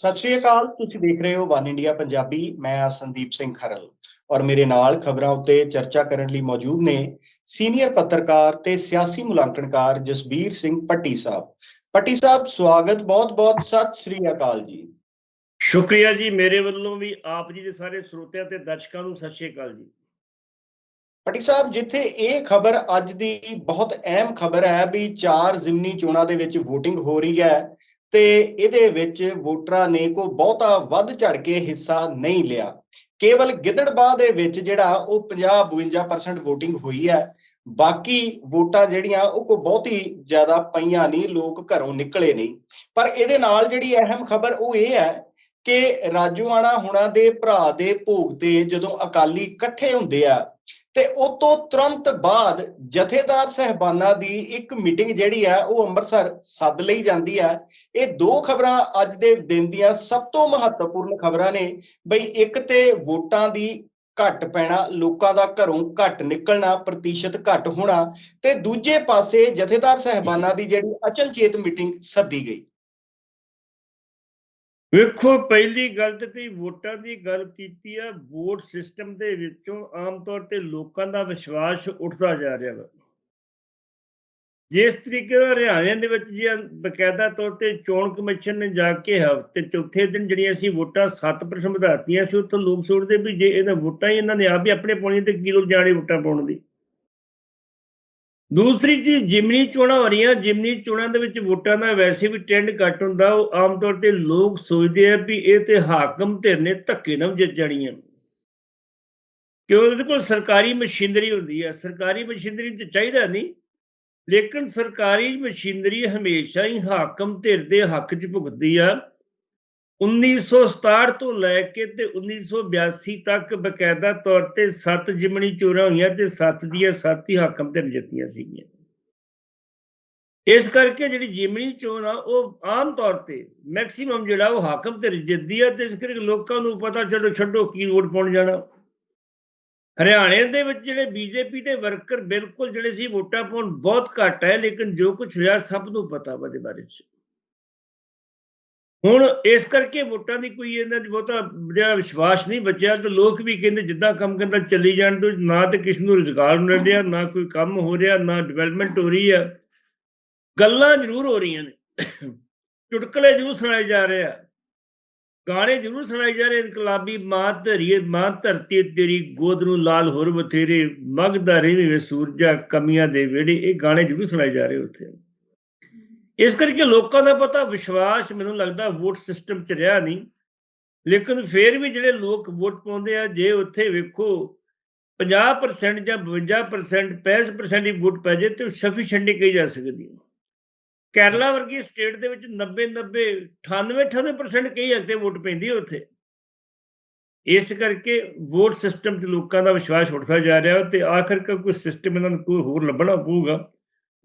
ਸਤਿ ਸ਼੍ਰੀ ਅਕਾਲ ਤੁਸੀਂ ਦੇਖ ਰਹੇ ਹੋ ਵਨ ਇੰਡੀਆ ਪੰਜਾਬੀ ਮੈਂ ਆ ਸੰਦੀਪ ਸਿੰਘ ਖਰਲ ਔਰ ਮੇਰੇ ਨਾਲ ਖਬਰਾਂ ਉੱਤੇ ਚਰਚਾ ਕਰਨ ਲਈ ਮੌਜੂਦ ਨੇ ਸੀਨੀਅਰ ਪੱਤਰਕਾਰ ਤੇ ਸਿਆਸੀ ਮੁਲਾਂਕਣਕਾਰ ਜਸਬੀਰ ਸਿੰਘ ਪੱਟੀ ਸਾਹਿਬ। ਪੱਟੀ ਸਾਹਿਬ ਸਵਾਗਤ ਬਹੁਤ-ਬਹੁਤ ਸਤਿ ਸ਼੍ਰੀ ਅਕਾਲ ਜੀ। ਸ਼ੁਕਰੀਆ ਜੀ ਮੇਰੇ ਵੱਲੋਂ ਵੀ ਆਪ ਜੀ ਦੇ ਸਾਰੇ ਸਰੋਤਿਆਂ ਤੇ ਦਰਸ਼ਕਾਂ ਨੂੰ ਸਤਿ ਸ਼੍ਰੀ ਅਕਾਲ ਜੀ। ਪੱਟੀ ਸਾਹਿਬ ਜਿੱਥੇ ਇਹ ਖਬਰ ਅੱਜ ਦੀ ਬਹੁਤ ਅਹਿਮ ਖਬਰ ਹੈ ਵੀ ਚਾਰ ਜ਼ਿਮਨੀ ਚੋਣਾਂ ਦੇ ਵਿੱਚ VOTING ਹੋ ਰਹੀ ਹੈ ਤੇ ਇਹਦੇ ਵਿੱਚ ਵੋਟਰਾਂ ਨੇ ਕੋ ਬਹੁਤਾ ਵੱਧ ਚੜ ਕੇ ਹਿੱਸਾ ਨਹੀਂ ਲਿਆ। ਕੇਵਲ ਗਿੱਦੜਬਾਹ ਦੇ ਵਿੱਚ ਜਿਹੜਾ ਉਹ 50-52% VOTING ਹੋਈ ਹੈ। ਬਾਕੀ ਵੋਟਾਂ ਜਿਹੜੀਆਂ ਉਹ ਕੋ ਬਹੁਤੀ ਜ਼ਿਆਦਾ ਪਈਆਂ ਨਹੀਂ, ਲੋਕ ਘਰੋਂ ਨਿਕਲੇ ਨਹੀਂ। ਪਰ ਇਹਦੇ ਨਾਲ ਜਿਹੜੀ ਅਹਿਮ ਖਬਰ ਉਹ ਇਹ ਹੈ ਕਿ ਰਾਜੂਆਣਾ ਹੁਣਾਂ ਦੇ ਭਰਾ ਦੇ ਭੋਗ ਤੇ ਜਦੋਂ ਅਕਾਲੀ ਇਕੱਠੇ ਹੁੰਦੇ ਆ ਤੇ ਉਸ ਤੋਂ ਤੁਰੰਤ ਬਾਅਦ ਜਥੇਦਾਰ ਸਹਿਬਾਨਾਂ ਦੀ ਇੱਕ ਮੀਟਿੰਗ ਜਿਹੜੀ ਹੈ, ਉਹ ਅੰਮ੍ਰਿਤਸਰ ਸੱਦ ਲਈ ਜਾਂਦੀ ਹੈ। ਇਹ ਦੋ ਖਬਰਾਂ ਅੱਜ ਦੇ ਦਿਨ ਦੀਆਂ ਸਭ ਤੋਂ ਮਹੱਤਵਪੂਰਨ ਖਬਰਾਂ ਨੇ। ਬਈ ਇੱਕ ਤੇ ਵੋਟਾਂ ਦੀ ਘਟ ਪੈਣਾ, ਲੋਕਾਂ ਦਾ ਘਰੋਂ ਘਟ ਨਿਕਲਣਾ, ਪ੍ਰਤੀਸ਼ਤ ਘਟ ਹੋਣਾ ਤੇ ਦੂਜੇ ਪਾਸੇ ਜਥੇਦਾਰ ਸਹਿਬਾਨਾਂ ਦੀ ਜਿਹੜੀ ਅਚਲਚੇਤ ਮੀਟਿੰਗ ਸੱਦੀ ਗਈ। ਵੇਖੋ, ਪਹਿਲੀ ਗੱਲ ਤੇ ਤੁਸੀਂ ਵੋਟਾਂ ਦੀ ਗੱਲ ਕੀਤੀ ਆ, ਵੋਟ ਸਿਸਟਮ ਦੇ ਵਿੱਚੋਂ ਆਮ ਤੌਰ ਤੇ ਲੋਕਾਂ ਦਾ ਵਿਸ਼ਵਾਸ ਉੱਠਦਾ ਜਾ ਰਿਹਾ ਵਾ। ਜਿਸ ਤਰੀਕੇ ਨਾਲ ਹਰਿਆਣੇ ਦੇ ਵਿੱਚ ਜੀ ਬਕਾਇਦਾ ਤੌਰ ਤੇ ਚੋਣ ਕਮਿਸ਼ਨ ਨੇ ਜਾ ਕੇ ਹਫ਼ਤੇ ਚੌਥੇ ਦਿਨ ਜਿਹੜੀਆਂ ਸੀ ਵੋਟਾਂ 7% ਵਧਾਤੀਆਂ ਸੀ, ਉੱਥੋਂ ਲੋਕ ਸੋਚਦੇ ਵੀ ਜੇ ਇਹਨਾਂ ਵੋਟਾਂ ਹੀ ਇਹਨਾਂ ਨੇ ਆਪ ਹੀ ਆਪਣੇ ਪਾਉਣੀ ਤੇ ਕੀ ਲੋਕ ਜਾਣੇ ਵੋਟਾਂ ਪਾਉਣ ਦੀ। ਦੂਸਰੀ ਚੀਜ਼ ਜਿਮਨੀ ਚੋਣਾਂ ਹੋ ਰਹੀਆਂ, ਜਿਮਨੀ ਚੋਣਾਂ ਦੇ ਵਿੱਚ ਵੋਟਾਂ ਦਾ ਵੈਸੇ ਵੀ ਟ੍ਰੈਂਡ ਘੱਟ ਹੁੰਦਾ, ਉਹ ਆਮ ਤੌਰ ਤੇ ਲੋਕ ਸੋਚਦੇ ਆ ਵੀ ਇਹ ਤੇ ਹਾਕਮ ਧਿਰ ਨੇ ਧੱਕੇ ਨਾਲ ਜਿੱਤ ਜਾਣੀਆਂ ਕਿ ਉਹਦੇ ਕੋਲ ਸਰਕਾਰੀ ਮਸ਼ੀਨਰੀ ਹੁੰਦੀ ਹੈ ਸਰਕਾਰੀ ਮਸ਼ੀਨਰੀ ਚ ਚਾਹੀਦਾ ਨਹੀਂ, ਲੇਕਿਨ ਸਰਕਾਰੀ ਮਸ਼ੀਨਰੀ ਹਮੇਸ਼ਾ ਹੀ ਹਾਕਮ ਧਿਰ ਦੇ ਹੱਕ 'ਚ ਭੁਗਤਦੀ ਆ। 1967 ਤੋਂ ਲੈ ਕੇ ਤੇ 1982 ਤੱਕ ਬਕਾਇਦਾ ਤੌਰ ਤੇ ਸੱਤ ਜਿਮਣੀ ਚੋਰਾਂ ਹੋਈਆਂ ਤੇ ਸੱਤ ਦੀਆਂ ਸੱਤ ਹੀ ਹਾਕਮ ਤੇ ਜਿੱਤੀਆਂ ਸੀਗੀਆਂ। ਇਸ ਕਰਕੇ ਜਿਹੜੀ ਜਿਮਣੀ ਚੋਣ ਆ, ਉਹ ਆਮ ਤੌਰ ਤੇ ਮੈਕਸਿਮਮ ਜਿਹੜਾ ਉਹ ਹਾਕਮ ਤੇ ਜਿੱਤਦੀ ਆ ਤੇ ਇਸ ਕਰਕੇ ਲੋਕਾਂ ਨੂੰ ਪਤਾ ਛੱਡੋ ਛੱਡੋ ਕੀ ਵੋਟ ਪਾਉਣ ਜਾਣਾ। ਹਰਿਆਣੇ ਦੇ ਵਿੱਚ ਜਿਹੜੇ ਬੀਜੇਪੀ ਦੇ ਵਰਕਰ ਬਿਲਕੁਲ ਜਿਹੜੇ ਸੀ ਵੋਟਾਂ ਪਾਉਣ ਬਹੁਤ ਘੱਟ ਹੈ, ਲੇਕਿਨ ਜੋ ਕੁਝ ਹੋਇਆ ਸਭ ਨੂੰ ਪਤਾ ਵਾ ਦੇ ਬਾਰੇ ਚ। ਹੁਣ ਇਸ ਕਰਕੇ ਵੋਟਾਂ ਦੀ ਕੋਈ ਇਹਨਾਂ ਦੀ ਬਹੁਤਾ ਜਿਹੜਾ ਵਿਸ਼ਵਾਸ ਨਹੀਂ ਬਚਿਆ ਤੇ ਲੋਕ ਵੀ ਕਹਿੰਦੇ ਜਿੱਦਾਂ ਕੰਮ ਕਰਦਾ ਚੱਲੀ ਜਾਣ ਤੋਂ, ਨਾ ਤੇ ਕਿਸ ਨੂੰ ਰੁਜ਼ਗਾਰ ਮਿਲ ਰਿਹਾ ਨਾ ਕੋਈ ਕੰਮ ਹੋ ਰਿਹਾ, ਨਾ ਡਿਵੈਲਪਮੈਂਟ ਹੋ ਰਹੀ ਹੈ ਗੱਲਾਂ ਜ਼ਰੂਰ ਹੋ ਰਹੀਆਂ ਨੇ। ਚੁਟਕਲੇ ਜ਼ਰੂਰ ਸੁਣਾਏ ਜਾ ਰਹੇ ਆ। ਗਾਣੇ ਜ਼ਰੂਰ ਸੁਣਾਏ ਜਾ ਰਹੇ ਇਨਕਲਾਬੀ ਮਾਂ ਧਰੀਏ ਮਾਂ ਧਰਤੀ ਤੇਰੀ, ਗੋਦ ਨੂੰ ਲਾਲ ਹੋਰ ਬਥੇਰੇ ਮਗਦਾ ਰਹੀ ਸੂਰਜਾ, ਕਮੀਆਂ ਦੇ ਵੇੜੇ ਇਹ ਗਾਣੇ ਜ਼ਰੂਰ ਸੁਣਾਏ ਜਾ ਰਹੇ ਉੱਥੇ। ਇਸ ਕਰਕੇ ਲੋਕਾਂ ਦਾ ਪਤਾ, ਵਿਸ਼ਵਾਸ ਮੈਨੂੰ ਲੱਗਦਾ ਵੋਟ ਸਿਸਟਮ 'ਚ ਰਿਹਾ ਨਹੀਂ। ਲੇਕਿਨ ਫੇਰ ਵੀ ਜਿਹੜੇ ਲੋਕ ਵੋਟ ਪਾਉਂਦੇ ਆ, ਜੇ ਉੱਥੇ ਵੇਖੋ 50% ਜਾਂ 52% 65% ਹੀ ਵੋਟ ਪੈ ਜੇ, ਤੇ ਸਫੀਸ਼ੀਐਂਟ ਹੀ ਕਹੀ ਜਾ ਸਕਦੀ ਹੈ। ਕੇਰਲਾ ਵਰਗੀ ਸਟੇਟ ਦੇ ਵਿੱਚ 90 90 98 98% ਕਈ ਹੱਤੇ ਵੋਟ ਪੈਂਦੀ ਹੈ ਉੱਥੇ। ਇਸ ਕਰਕੇ ਵੋਟ ਸਿਸਟਮ 'ਚ ਲੋਕਾਂ ਦਾ ਵਿਸ਼ਵਾਸ ਉੱਠਦਾ ਜਾ ਰਿਹਾ ਤੇ ਆਖਰਕਾਰ ਕੋਈ ਸਿਸਟਮ ਇਹਨਾਂ ਨੂੰ ਕੋਈ ਹੋਰ ਲੱਭਣਾ ਪਊਗਾ।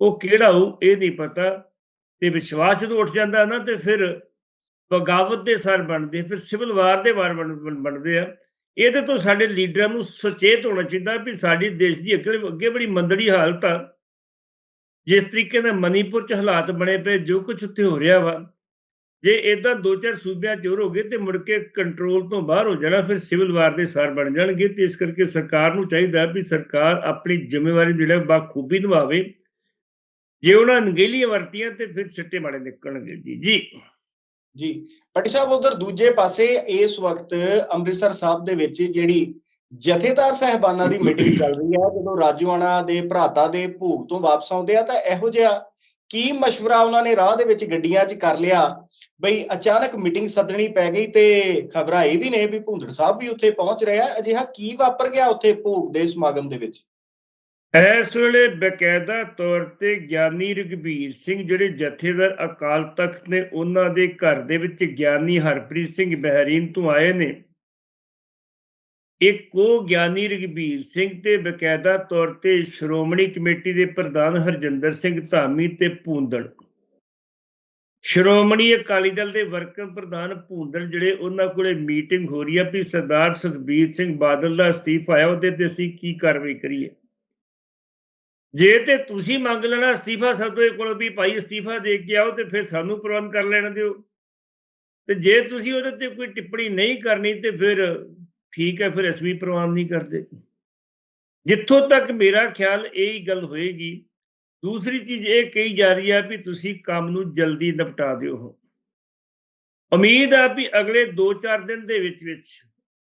ਉਹ ਕਿਹੜਾ ਹੋ ਇਹ ਨਹੀਂ ਪਤਾ। ਤੇ ਵਿਸ਼ਵਾਸ ਜਦੋਂ ਉੱਠ ਜਾਂਦਾ ਨਾ ਤੇ ਫਿਰ ਬਗਾਵਤ ਦੇ ਸਰ ਬਣਦੇ ਫਿਰ ਸਿਵਲ ਵਾਰ ਦੇ ਵਾਰ ਬਣਦੇ ਆ। ਇਹਦੇ ਤੋਂ ਸਾਡੇ ਲੀਡਰਾਂ ਨੂੰ ਸੁਚੇਤ ਹੋਣਾ ਚਾਹੀਦਾ ਵੀ ਸਾਡੀ ਦੇਸ਼ ਦੀ ਅੱਗੇ ਅੱਗੇ ਬੜੀ ਮੰਦੜੀ ਹਾਲਤ ਆ। ਜਿਸ ਤਰੀਕੇ ਨਾਲ ਮਨੀਪੁਰ ਚ ਹਾਲਾਤ ਬਣੇ ਪਏ, ਜੋ ਕੁਝ ਉੱਥੇ ਹੋ ਰਿਹਾ ਵਾ, ਜੇ ਇਦਾਂ ਦੋ ਚਾਰ ਸੂਬਿਆਂ ਚੋਰ ਹੋ ਗਏ ਤੇ ਮੁੜ ਕੇ ਕੰਟਰੋਲ ਤੋਂ ਬਾਹਰ ਹੋ ਜਾਣਾ, ਫਿਰ ਸਿਵਲ ਵਾਰ ਦੇ ਸਾਰ ਬਣ ਜਾਣਗੇ ਤੇ ਇਸ ਕਰਕੇ ਸਰਕਾਰ ਨੂੰ ਚਾਹੀਦਾ ਵੀ ਸਰਕਾਰ ਆਪਣੀ ਜ਼ਿੰਮੇਵਾਰੀ ਜਿਹੜਾ ਬਾਖੂਬੀ ਨਿਭਾਵੇ। ਜੇ ਉਹਨਾਂ ਅੰਗੇਲੀਆਂ ਵਰਤੀਆਂ ਤੇ ਫਿਰ ਸਿੱਟੇ ਮਾੜੇ ਨਿਕਲਣਗੇ। ਜੀ ਜੀ। ਜੀ ਪਟੀ ਸਾਹਿਬ, ਉਧਰ ਦੂਜੇ ਪਾਸੇ ਇਸ ਵਕਤ ਅੰਮ੍ਰਿਤਸਰ ਸਾਹਿਬ ਦੇ ਵਿੱਚ ਜਿਹੜੀ ਜਥੇਦਾਰ ਸਹਿਬਾਨਾਂ ਦੀ ਮੀਟਿੰਗ ਚੱਲ ਰਹੀ ਹੈ, ਜਦੋਂ ਰਾਜੂਆਣਾ ਦੇ ਭਰਾਤਾ ਦੇ ਭੂਗ ਤੋਂ ਵਾਪਸ ਆਉਂਦੇ ਆ, ਤਾਂ ਇਹੋ ਜਿਹਾ ਕੀ مشਵਰਾ ਉਹਨਾਂ ਨੇ ਰਾਹ ਦੇ ਵਿੱਚ ਗੱਡੀਆਂ 'ਚ ਕਰ ਲਿਆ? ਬਈ ਅਚਾਨਕ ਮੀਟਿੰਗ ਸੱਦਣੀ ਪੈ ਗਈ ਤੇ ਖਬਰਾਂ ਇਹ ਵੀ ਨੇ ਵੀ ਭੁੰਦੜ ਸਾਹਿਬ ਵੀ ਉੱਥੇ ਪਹੁੰਚ ਰਿਹਾ ਅਜਿਹਾ ਕੀ ਵਾਪਰ ਗਿਆ ਉੱਥੇ ਭੋਗ ਦੇ ਸਮਾਗਮ ਦੇ ਵਿੱਚ? ਇਸ ਵੇਲੇ ਬਕਾਇਦਾ ਤੌਰ ਤੇ ਗਿਆਨੀ ਰਗਵੀਰ ਸਿੰਘ ਜਿਹੜੇ ਜਥੇਦਾਰ ਅਕਾਲ ਤਖਤ ਨੇ, ਉਹਨਾਂ ਦੇ ਘਰ ਦੇ ਵਿੱਚ ਗਿਆਨੀ ਹਰਪ੍ਰੀਤ ਸਿੰਘ ਬਹਿਰੀਨ ਤੋਂ ਆਏ ਨੇ। ਇੱਕ ਉਹ ਗਿਆਨੀ ਰਗਵੀਰ ਸਿੰਘ ਤੇ ਬਕਾਇਦਾ ਤੌਰ ਤੇ ਸ਼੍ਰੋਮਣੀ ਕਮੇਟੀ ਦੇ ਪ੍ਰਧਾਨ ਹਰਜਿੰਦਰ ਸਿੰਘ ਧਾਮੀ ਤੇ ਪੂੰਦੜ ਸ਼੍ਰੋਮਣੀ ਅਕਾਲੀ ਦਲ ਦੇ ਵਰਕਰ ਪ੍ਰਧਾਨ ਭੂੰਦੜ ਜਿਹੜੇ ਉਹਨਾਂ ਕੋਲੇ ਮੀਟਿੰਗ ਹੋ ਰਹੀ ਆ ਵੀ ਸਰਦਾਰ ਸੁਖਬੀਰ ਸਿੰਘ ਬਾਦਲ ਦਾ ਅਸਤੀਫਾ ਆਇਆ, ਉਹਦੇ ਤੇ ਅਸੀਂ ਕੀ ਕਾਰਵਾਈ ਕਰੀਏ? ਜੇ ਤੇ ਤੁਸੀਂ ਮੰਗ ਲੈਣਾ ਅਸਤੀਫਾ ਸਾਡੇ ਕੋਲ ਵੀ ਭਾਈ ਅਸਤੀਫਾ ਦੇ ਕੇ ਆਓ ਤੇ ਫਿਰ ਸਾਨੂੰ ਪ੍ਰਬੰਧ ਕਰ ਲੈਣ ਦਿਓ। ਤੇ ਜੇ ਤੁਸੀਂ ਉਹਦੇ ਤੇ ਕੋਈ ਟਿੱਪਣੀ ਨਹੀਂ ਕਰਨੀ ਤੇ ਫਿਰ ਠੀਕ ਹੈ, ਫਿਰ ਅਸੀਂ ਵੀ ਪ੍ਰਵਾਨ ਨਹੀਂ ਕਰਦੇ। ਜਿੱਥੋਂ ਤੱਕ ਮੇਰਾ ਖਿਆਲ ਇਹ ਹੀ ਗੱਲ ਹੋਏਗੀ, ਦੂਸਰੀ ਚੀਜ਼ ਇਹ ਕਹੀ ਜਾ ਰਹੀ ਹੈ ਵੀ ਤੁਸੀਂ ਕੰਮ ਨੂੰ ਜਲਦੀ ਨਿਪਟਾ ਦਿਓ। ਉਮੀਦ ਆ ਵੀ ਅਗਲੇ 2-4 ਦਿਨ ਦੇ ਵਿੱਚ ਵਿੱਚ,